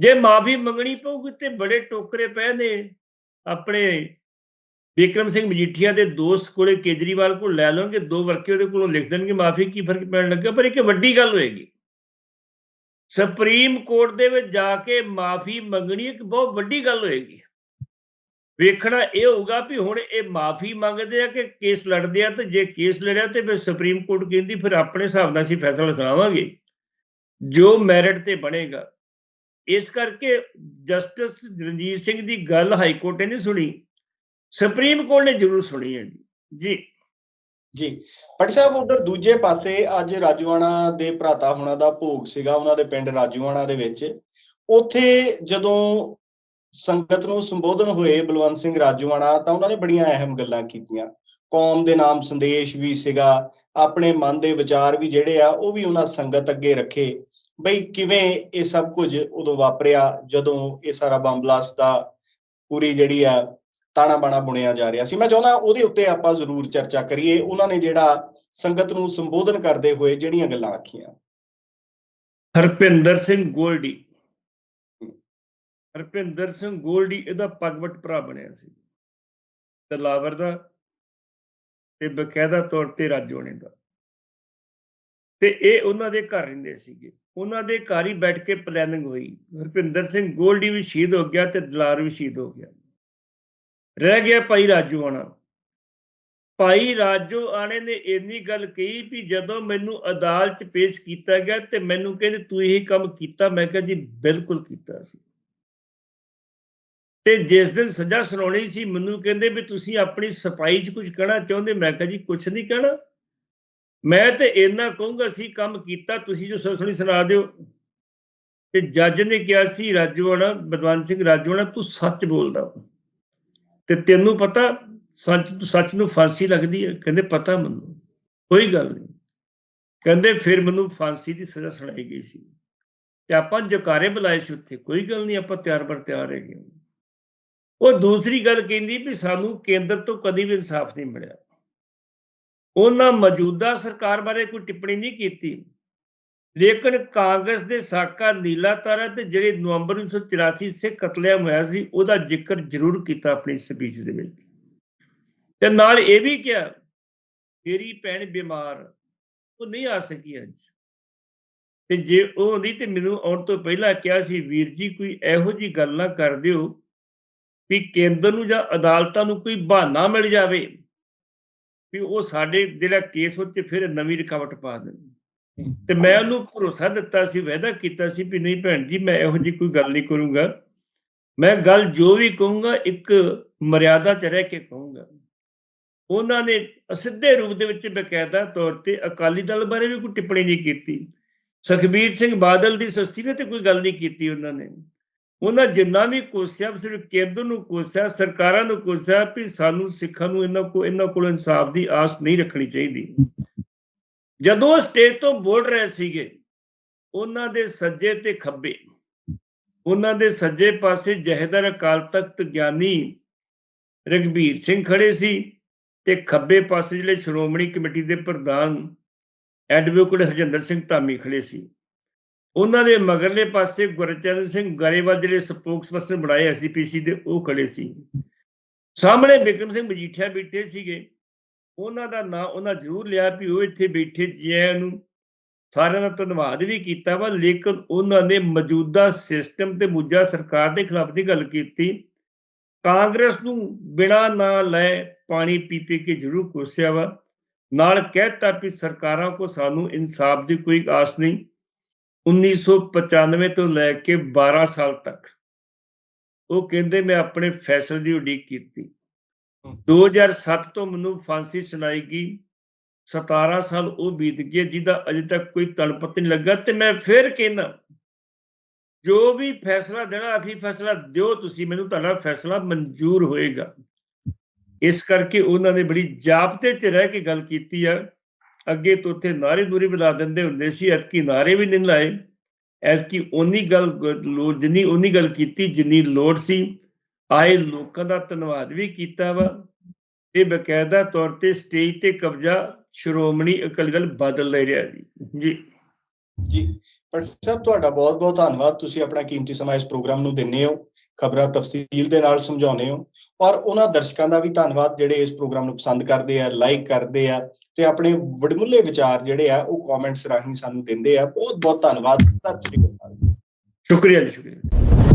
ਜੇ ਮਾਫੀ ਮੰਗਣੀ ਪਊਗੀ ਤੇ ਬੜੇ ਟੋਕਰੇ ਪਏ ਨੇ ਆਪਣੇ ਵਿਕਰਮ ਸਿੰਘ ਮਜੀਠੀਆ ਦੇ ਦੋਸਤ ਕੋਲੇ ਕੇਜਰੀਵਾਲ ਕੋਲ ਲੈ ਲੈਣਗੇ ਦੋ ਵਰਕੇ ਉਹਦੇ ਕੋਲੋਂ ਲਿਖ ਦੇਣਗੇ ਮਾਫੀ, ਕੀ ਫ਼ਰਕ ਪੈਣ ਲੱਗਾ? ਪਰ ਇੱਕ ਵੱਡੀ ਗੱਲ ਹੋਏਗੀ। ਸੁਪਰੀਮ ਕੋਰਟ ਦੇ ਵਿੱਚ ਜਾ ਕੇ ਮਾਫੀ ਮੰਗਣੀ ਇੱਕ ਬਹੁਤ ਵੱਡੀ ਗੱਲ ਹੋਏਗੀ। ਵੇਖਣਾ ਇਹ ਹੋਊਗਾ ਵੀ ਹੁਣ ਇਹ ਮਾਫੀ ਮੰਗਦੇ ਆ ਕਿ ਕੇਸ ਲੜਦੇ ਆ ਤੇ ਜੇ ਕੇਸ ਲੜਿਆ ਤੇ ਫਿਰ ਸੁਪਰੀਮ ਕੋਰਟ ਕਹਿੰਦੀ ਫਿਰ ਆਪਣੇ ਹਿਸਾਬ ਨਾਲ ਅਸੀਂ ਫੈਸਲਾ ਸੁਣਾਵਾਂਗੇ। ਜੋ ਮੈਰਿਟ ਤੇ ਬਣੇਗਾ। ਇਸ ਕਰਕੇ ਜਸਟਿਸ ਰਣਜੀਤ ਸਿੰਘ ਦੀ ਗੱਲ ਹਾਈ ਕੋਰਟ ਨੇ ਨਹੀਂ ਸੁਣੀ। ਸੁਪਰੀਮ ਕੋਰਟ ਨੇ ਜ਼ਰੂਰ ਸੁਣੀ ਹੈ ਜੀ। ਜੀ। ਜੀ। ਪਟੀ ਸਾਹਿਬ, ਉਧਰ ਦੂਜੇ ਪਾਸੇ ਅੱਜ ਰਾਜੂਆਣਾ ਦੇ ਭਰਾਤਾ ਹੁਣਾ ਦਾ ਭੋਗ ਸੀਗਾ, ਉਹਨਾਂ ਦੇ ਪਿੰਡ ਰਾਜੂਆਣਾ ਦੇ ਵਿੱਚ। ਉੱਥੇ ਜਦੋਂ ਸੰਗਤ ਨੂੰ ਸੰਬੋਧਨ ਹੋਏ ਬਲਵੰਤ ਸਿੰਘ ਰਾਜੂਆਣਾ, ਤਾਂ ਉਹਨਾਂ ਨੇ ਬੜੀਆਂ ਅਹਿਮ ਗੱਲਾਂ ਕੀਤੀਆਂ। ਕੌਮ ਦੇ ਨਾਮ ਸੰਦੇਸ਼ ਵੀ ਸੀਗਾ, ਆਪਣੇ ਮਨ ਦੇ ਵਿਚਾਰ ਵੀ ਜਿਹੜੇ ਆ, ਉਹ ਵੀ ਉਹਨਾਂ ਸੰਗਤ ਅੱਗੇ ਰੱਖੇ। ਬਈ, ਕਿਵੇਂ ਇਹ ਸਭ ਕੁਝ ਉਦੋਂ ਵਾਪਰਿਆ, ਜਦੋਂ ਇਹ ਸਾਰਾ ਬੰਬ ਦਾ ਪੂਰੀ ਜਿਹੜੀ ਆ ਤਾਣਾ ਬਾਣਾ ਬੁਣਿਆ ਜਾ ਰਿਹਾ ਸੀ। ਮੈਂ ਚਾਹੁੰਦਾ ਉਹਦੇ ਉੱਤੇ ਆਪਾਂ ਜ਼ਰੂਰ ਚਰਚਾ ਕਰੀਏ। ਉਹਨਾਂ ਨੇ ਜਿਹੜਾ ਸੰਗਤ ਨੂੰ ਸੰਬੋਧਨ ਕਰਦੇ ਹੋਏ ਜਿਹੜੀਆਂ ਗੱਲਾਂ ਆਖੀਆਂ ਹਰਪਿੰਦਰ ਸਿੰਘ ਗੋਲਡੀ। ਹਰਪਿੰਦਰ ਸਿੰਘ ਗੋਲਡੀ ਇਹਦਾ ਪਗਵਟ ਭਰਾ ਬਣਿਆ ਸੀ। ਦਲਾਵਰ ਦਾ ਤੇ ਬਕਾਇਦਾ ਤੌਰ ਤੇ ਰਾਜੋਣੇ ਦਾ। ਤੇ ਇਹ ਉਹਨਾਂ ਦੇ ਘਰ ਰਹਿੰਦੇ ਸੀਗੇ। ਉਹਨਾਂ ਦੇ ਘਰ ਹੀ ਬੈਠ ਕੇ ਪਲੈਨਿੰਗ ਹੋਈ। ਹਰਪਿੰਦਰ ਸਿੰਘ ਗੋਲਡੀ ਵੀ ਸ਼ਹੀਦ ਹੋ ਗਿਆ ਤੇ ਦਲਾਰ ਵੀ ਸ਼ਹੀਦ ਹੋ ਗਿਆ। ਰਹਿ ਗਿਆ ਭਾਈ ਰਾਜੂ ਆਣਾ। ਭਾਈ ਰਾਜੂ ਆਣੇ ਨੇ ਇੰਨੀ ਗੱਲ ਕਹੀ ਵੀ ਜਦੋਂ ਮੈਨੂੰ ਅਦਾਲਤ 'ਚ ਪੇਸ਼ ਕੀਤਾ ਗਿਆ ਤੇ ਮੈਨੂੰ ਕਹਿੰਦੇ, ਤੂੰ ਇਹ ਕੰਮ ਕੀਤਾ? ਮੈਂ ਕਿਹਾ, ਜੀ, ਬਿਲਕੁਲ ਕੀਤਾ ਸੀ। ਤੇ ਜਿਸ ਦਿਨ ਸਜ਼ਾ ਸੁਣਾਉਣੀ ਸੀ, ਮੈਨੂੰ ਕਹਿੰਦੇ ਵੀ ਤੁਸੀਂ ਆਪਣੀ ਸਫ਼ਾਈ 'ਚ ਕੁਝ ਕਹਿਣਾ ਚਾਹੁੰਦੇ? ਮੈਂ ਕਿਹਾ, ਜੀ ਕੁਝ ਨਹੀਂ ਕਹਿਣਾ। ਮੈਂ ਤੇ ਇੰਨਾ ਕਹੂੰਗਾ ਸੀ ਕੰਮ ਕੀਤਾ, ਤੁਸੀਂ ਜੋ ਸੁਣੀ ਸੁਣਾ ਦਿਓ। ਤੇ ਜੱਜ ਨੇ ਕਿਹਾ ਸੀ ਰਾਜੂਆਣਾ ਬਦਵਾਨ ਸਿੰਘ ਰਾਜੂਆਣਾ ਤੂੰ ਸੱਚ ਬੋਲਦਾ ਤੇ ਤੈਨੂੰ ਪਤਾ ਸੱਚ ਸੱਚ ਨੂੰ ਫਾਂਸੀ ਲੱਗਦੀ ਹੈ? ਕਹਿੰਦੇ, ਪਤਾ ਮੈਨੂੰ। ਕੋਈ ਗੱਲ ਨਹੀਂ। ਕਹਿੰਦੇ, ਫਿਰ ਮੈਨੂੰ ਫਾਂਸੀ ਦੀ ਸਜ਼ਾ ਸੁਣਾਈ ਗਈ ਸੀ। ਤੇ ਆਪਾਂ ਜਕਾਰੇ ਬੁਲਾਏ ਸੀ ਉੱਥੇ। ਕੋਈ ਗੱਲ ਨਹੀਂ, ਆਪਾਂ ਤਿਆਰ ਬਰ ਤਿਆਰ ਹੈਗੇ ਉਹ ਦੂਸਰੀ ਗੱਲ ਕਹਿੰਦੀ ਵੀ ਸਾਨੂੰ ਕੇਂਦਰ ਤੋਂ ਕਦੀ ਵੀ ਇਨਸਾਫ ਨਹੀਂ ਮਿਲਿਆ। ਉਹਨਾਂ ਮੌਜੂਦਾ ਸਰਕਾਰ ਬਾਰੇ ਕੋਈ ਟਿੱਪਣੀ ਨਹੀਂ ਕੀਤੀ। ਲੇਕਿਨ ਕਾਂਗਰਸ ਦੇ ਸਾਕਾ ਨੀਲਾ ਤਾਰਾ ਤੇ ਜਿਹੜੇ ਨਵੰਬਰ 1984 ਸਿੱਖ ਕਤਲੇਆਮ ਹੋਇਆ ਸੀ, ਉਹਦਾ ਜ਼ਿਕਰ ਜ਼ਰੂਰ ਕੀਤਾ ਆਪਣੀ ਸਪੀਚ ਦੇ ਵਿੱਚ। ਤੇ ਨਾਲ ਇਹ ਵੀ ਕਿਹਾ, ਮੇਰੀ ਭੈਣ ਬਿਮਾਰ, ਉਹ ਨਹੀਂ ਆ ਸਕੀ ਅੱਜ। ਤੇ ਜੇ ਉਹ ਹੁੰਦੀ ਤੇ ਮੈਨੂੰ ਆਉਣ ਤੋਂ ਪਹਿਲਾਂ ਕਿਹਾ ਸੀ, ਵੀਰ ਜੀ ਕੋਈ ਇਹੋ ਜੀ ਗੱਲ ਨਾ ਕਰ ਦਿਓ ਵੀ ਕੇਂਦਰ ਨੂੰ ਜਾਂ ਅਦਾਲਤਾਂ ਨੂੰ ਕੋਈ ਬਹਾਨਾ ਮਿਲ ਜਾਵੇ ਵੀ ਉਹ ਸਾਡੇ ਜਿਹੜਾ ਕੇਸ ਉੱਤੇ ਫਿਰ ਨਵੀਂ ਰੁਕਾਵਟ ਪਾ ਦੇਣ। ਤੇ ਮੈਂ ਉਹਨੂੰ ਭਰੋਸਾ ਦਿੱਤਾ ਸੀ, ਵਾਅਦਾ ਕੀਤਾ ਸੀ ਵੀ ਨਹੀਂ ਭੈਣ ਜੀ, ਮੈਂ ਇਹੋ ਜੀ ਕੋਈ ਗੱਲ ਨਹੀਂ ਕਰੂੰਗਾ। ਮੈਂ ਗੱਲ ਜੋ ਵੀ ਕਹੂੰਗਾ, ਇੱਕ ਮਰਿਆਦਾ ਚ ਰਹਿ ਕੇ ਕਹੂੰਗਾ। ਉਹਨਾਂ ਨੇ ਅਸਿੱਧੇ ਰੂਪ ਦੇ ਵਿੱਚ ਬਕਾਇਦਾ ਤੌਰ ਤੇ ਅਕਾਲੀ ਦਲ ਬਾਰੇ ਵੀ ਕੋਈ ਟਿੱਪਣੀ ਨਹੀਂ ਕੀਤੀ। ਸੁਖਬੀਰ ਸਿੰਘ ਬਾਦਲ ਦੀ ਸਸਤੀ ਨੇ ਤੇ ਕੋਈ ਗੱਲ ਨਹੀਂ ਕੀਤੀ ਉਹਨਾਂ ਨੇ। ਉਹਨਾਂ ਜਿੰਨਾ ਵੀ ਕੋਸਿਆ, ਸਿਰਫ ਕੇਂਦਰ ਨੂੰ ਕੋਸਿਆ, ਸਰਕਾਰਾਂ ਨੂੰ ਕੋਸਿਆ ਵੀ ਸਾਨੂੰ ਸਿੱਖਾਂ ਨੂੰ ਇਹਨਾਂ ਕੋ, ਇਹਨਾਂ ਕੋਲ ਇਨਸਾਫ ਦੀ ਆਸ ਨਹੀਂ ਰੱਖਣੀ ਚਾਹੀਦੀ। ਜਦੋਂ ਸਟੇਜ ਤੋਂ ਬੋਲ ਰਹੇ ਸੀਗੇ, ਉਹਨਾਂ ਦੇ ਸੱਜੇ ਤੇ ਖੱਬੇ, ਉਹਨਾਂ ਦੇ ਸੱਜੇ ਪਾਸੇ ਜਹੇਦਾਰ ਅਕਾਲ ਤਖਤ ਗਿਆਨੀ ਰਗਵੀਰ ਸਿੰਘ ਖੜੇ ਸੀ ਤੇ ਖੱਬੇ ਪਾਸੇ ਜਿਹੜੇ ਸ਼੍ਰੋਮਣੀ ਕਮੇਟੀ ਦੇ ਪ੍ਰਧਾਨ ਐਡਵੋਕੇਟ ਹਰਜਿੰਦਰ ਸਿੰਘ ਧਾਮੀ ਖੜੇ ਸੀ। ਉਹਨਾਂ ਦੇ ਮਗਰਲੇ ਪਾਸੇ ਗੁਰਚਰਨ ਸਿੰਘ ਗਰੇਵਾਲ ਜਿਹੜੇ ਸਪੋਕਸਪਰਸਨ ਬਣਾਏ ਐਸਪੀਸੀ ਦੇ, ਉਹ ਖੜੇ ਸੀ। ਸਾਹਮਣੇ ਬਿਕਰਮ ਸਿੰਘ ਮਜੀਠੀਆ ਬੈਠੇ ਸੀਗੇ। ਉਹਨਾਂ ਦਾ ਨਾਂ ਉਹਨਾਂ ਜ਼ਰੂਰ ਲਿਆ ਵੀ ਉਹ ਇੱਥੇ ਬੈਠੇ ਜੀਆਂ ਨੂੰ ਸਾਰਿਆਂ ਦਾ ਧੰਨਵਾਦ ਵੀ ਕੀਤਾ ਵਾ, ਲੇਕਿਨ ਉਹਨਾਂ ਨੇ ਮੌਜੂਦਾ ਸਿਸਟਮ ਤੇ ਮੌਜੂਦਾ ਸਰਕਾਰ ਦੇ ਖਿਲਾਫ ਦੀ ਗੱਲ ਕੀਤੀ। ਕਾਂਗਰਸ ਨੂੰ ਬਿਨਾ ਨਾਂ ਲੈ ਪਾਣੀ ਪੀ ਪੀ ਕੇ ਜ਼ਰੂਰ ਕੋਸਿਆ ਵਾ। ਨਾਲ ਕਹਿਤਾ ਵੀ ਸਰਕਾਰਾਂ ਕੋ ਸਾਨੂੰ ਇਨਸਾਫ ਦੀ ਕੋਈ ਆਸ ਨਹੀਂ। 1995 ਤੋਂ ਲੈ ਕੇ 12 ਸਾਲ ਤੱਕ। ਉਹ ਕਹਿੰਦੇ ਮੈਂ ਆਪਣੇ ਫੈਸਲੇ ਦੀ ਉਡੀਕ ਕੀਤੀ। 2007 ਤੋਂ ਮੈਨੂੰ ਫਾਂਸੀ ਸੁਣਾਈ ਗਈ। 17 ਸਾਲ ਉਹ ਬੀਤ ਗਏ ਜਿਹਦਾ ਅਜੇ ਤੱਕ ਕੋਈ ਤਲਪਤ ਨਹੀਂ ਲੱਗਾ ਤੇ ਮੈਂ ਫਿਰ ਕਹਿੰਦਾ, ਜੋ ਵੀ ਫੈਸਲਾ ਦੇਣਾ, ਆਖਰੀ ਫੈਸਲਾ ਦਿਓ ਤੁਸੀਂ, ਮੈਨੂੰ ਤੁਹਾਡਾ ਫੈਸਲਾ ਮਨਜ਼ੂਰ ਹੋਏਗਾ। ਇਸ ਕਰਕੇ ਉਹਨਾਂ ਨੇ ਬੜੀ ਜਾਬਤੇ 'ਚ ਰਹਿ ਕੇ ਗੱਲ ਕੀਤੀ ਆ। ਅੱਗੇ ਤੋਂ ਉੱਥੇ ਨਾਰੇ ਦੂਰੀ ਬੁਲਾ ਦਿੰਦੇ ਹੁੰਦੇ ਸੀ, ਐਤਕੀ ਨਾਰੇ ਵੀ ਨਹੀਂ ਲਾਏ। ਐਤਕੀ ਉਨੀ ਗੱਲ ਜਿੰਨੀ ਉਨੀ ਗੱਲ ਕੀਤੀ, ਜਿੰਨੀ ਲੋੜ ਸੀ। ਆਏ ਲੋਕਾਂ ਦਾ ਧੰਨਵਾਦ ਵੀ ਕੀਤਾ ਵਾ। ਇਹ ਬਕਾਇਦਾ ਤੌਰ ਤੇ ਸਟੇਜ ਤੇ ਕਬਜ਼ਾ ਸ਼੍ਰੋਮਣੀ ਅਕਾਲੀ ਦਲ ਬਦਲ ਲੈ ਰਿਹਾ ਜੀ। ਜੀ। ਜੀ ਪਰ ਸਾਹਿਬ ਤੁਹਾਡਾ ਬਹੁਤ ਬਹੁਤ ਧੰਨਵਾਦ। ਤੁਸੀਂ ਆਪਣਾ ਕੀਮਤੀ ਸਮਾਂ ਇਸ ਪ੍ਰੋਗਰਾਮ ਨੂੰ ਦਿੰਦੇ ਹੋ ਖਬਰਾਂ ਤਫਸੀਲ ਦੇ ਨਾਲ ਸਮਝਾਉਂਦੇ ਹੋ। ਔਰ ਉਹਨਾਂ ਦਰਸ਼ਕਾਂ ਦਾ ਵੀ ਧੰਨਵਾਦ ਜਿਹੜੇ ਇਸ ਪ੍ਰੋਗਰਾਮ ਨੂੰ ਪਸੰਦ ਕਰਦੇ ਆ ਲਾਈਕ ਕਰਦੇ ਆ ਤੇ ਆਪਣੇ ਵਡਮੁੱਲੇ ਵਿਚਾਰ ਜਿਹੜੇ ਆ ਉਹ ਕਮੈਂਟਸ ਰਾਹੀਂ ਸਾਨੂੰ ਦਿੰਦੇ ਆ। ਬਹੁਤ ਬਹੁਤ ਧੰਨਵਾਦ। ਸਤਿ ਸ਼੍ਰੀ ਅਕਾਲ। ਸ਼ੁਕਰੀਆ ਜੀ ਸ਼ੁਕਰੀਆ।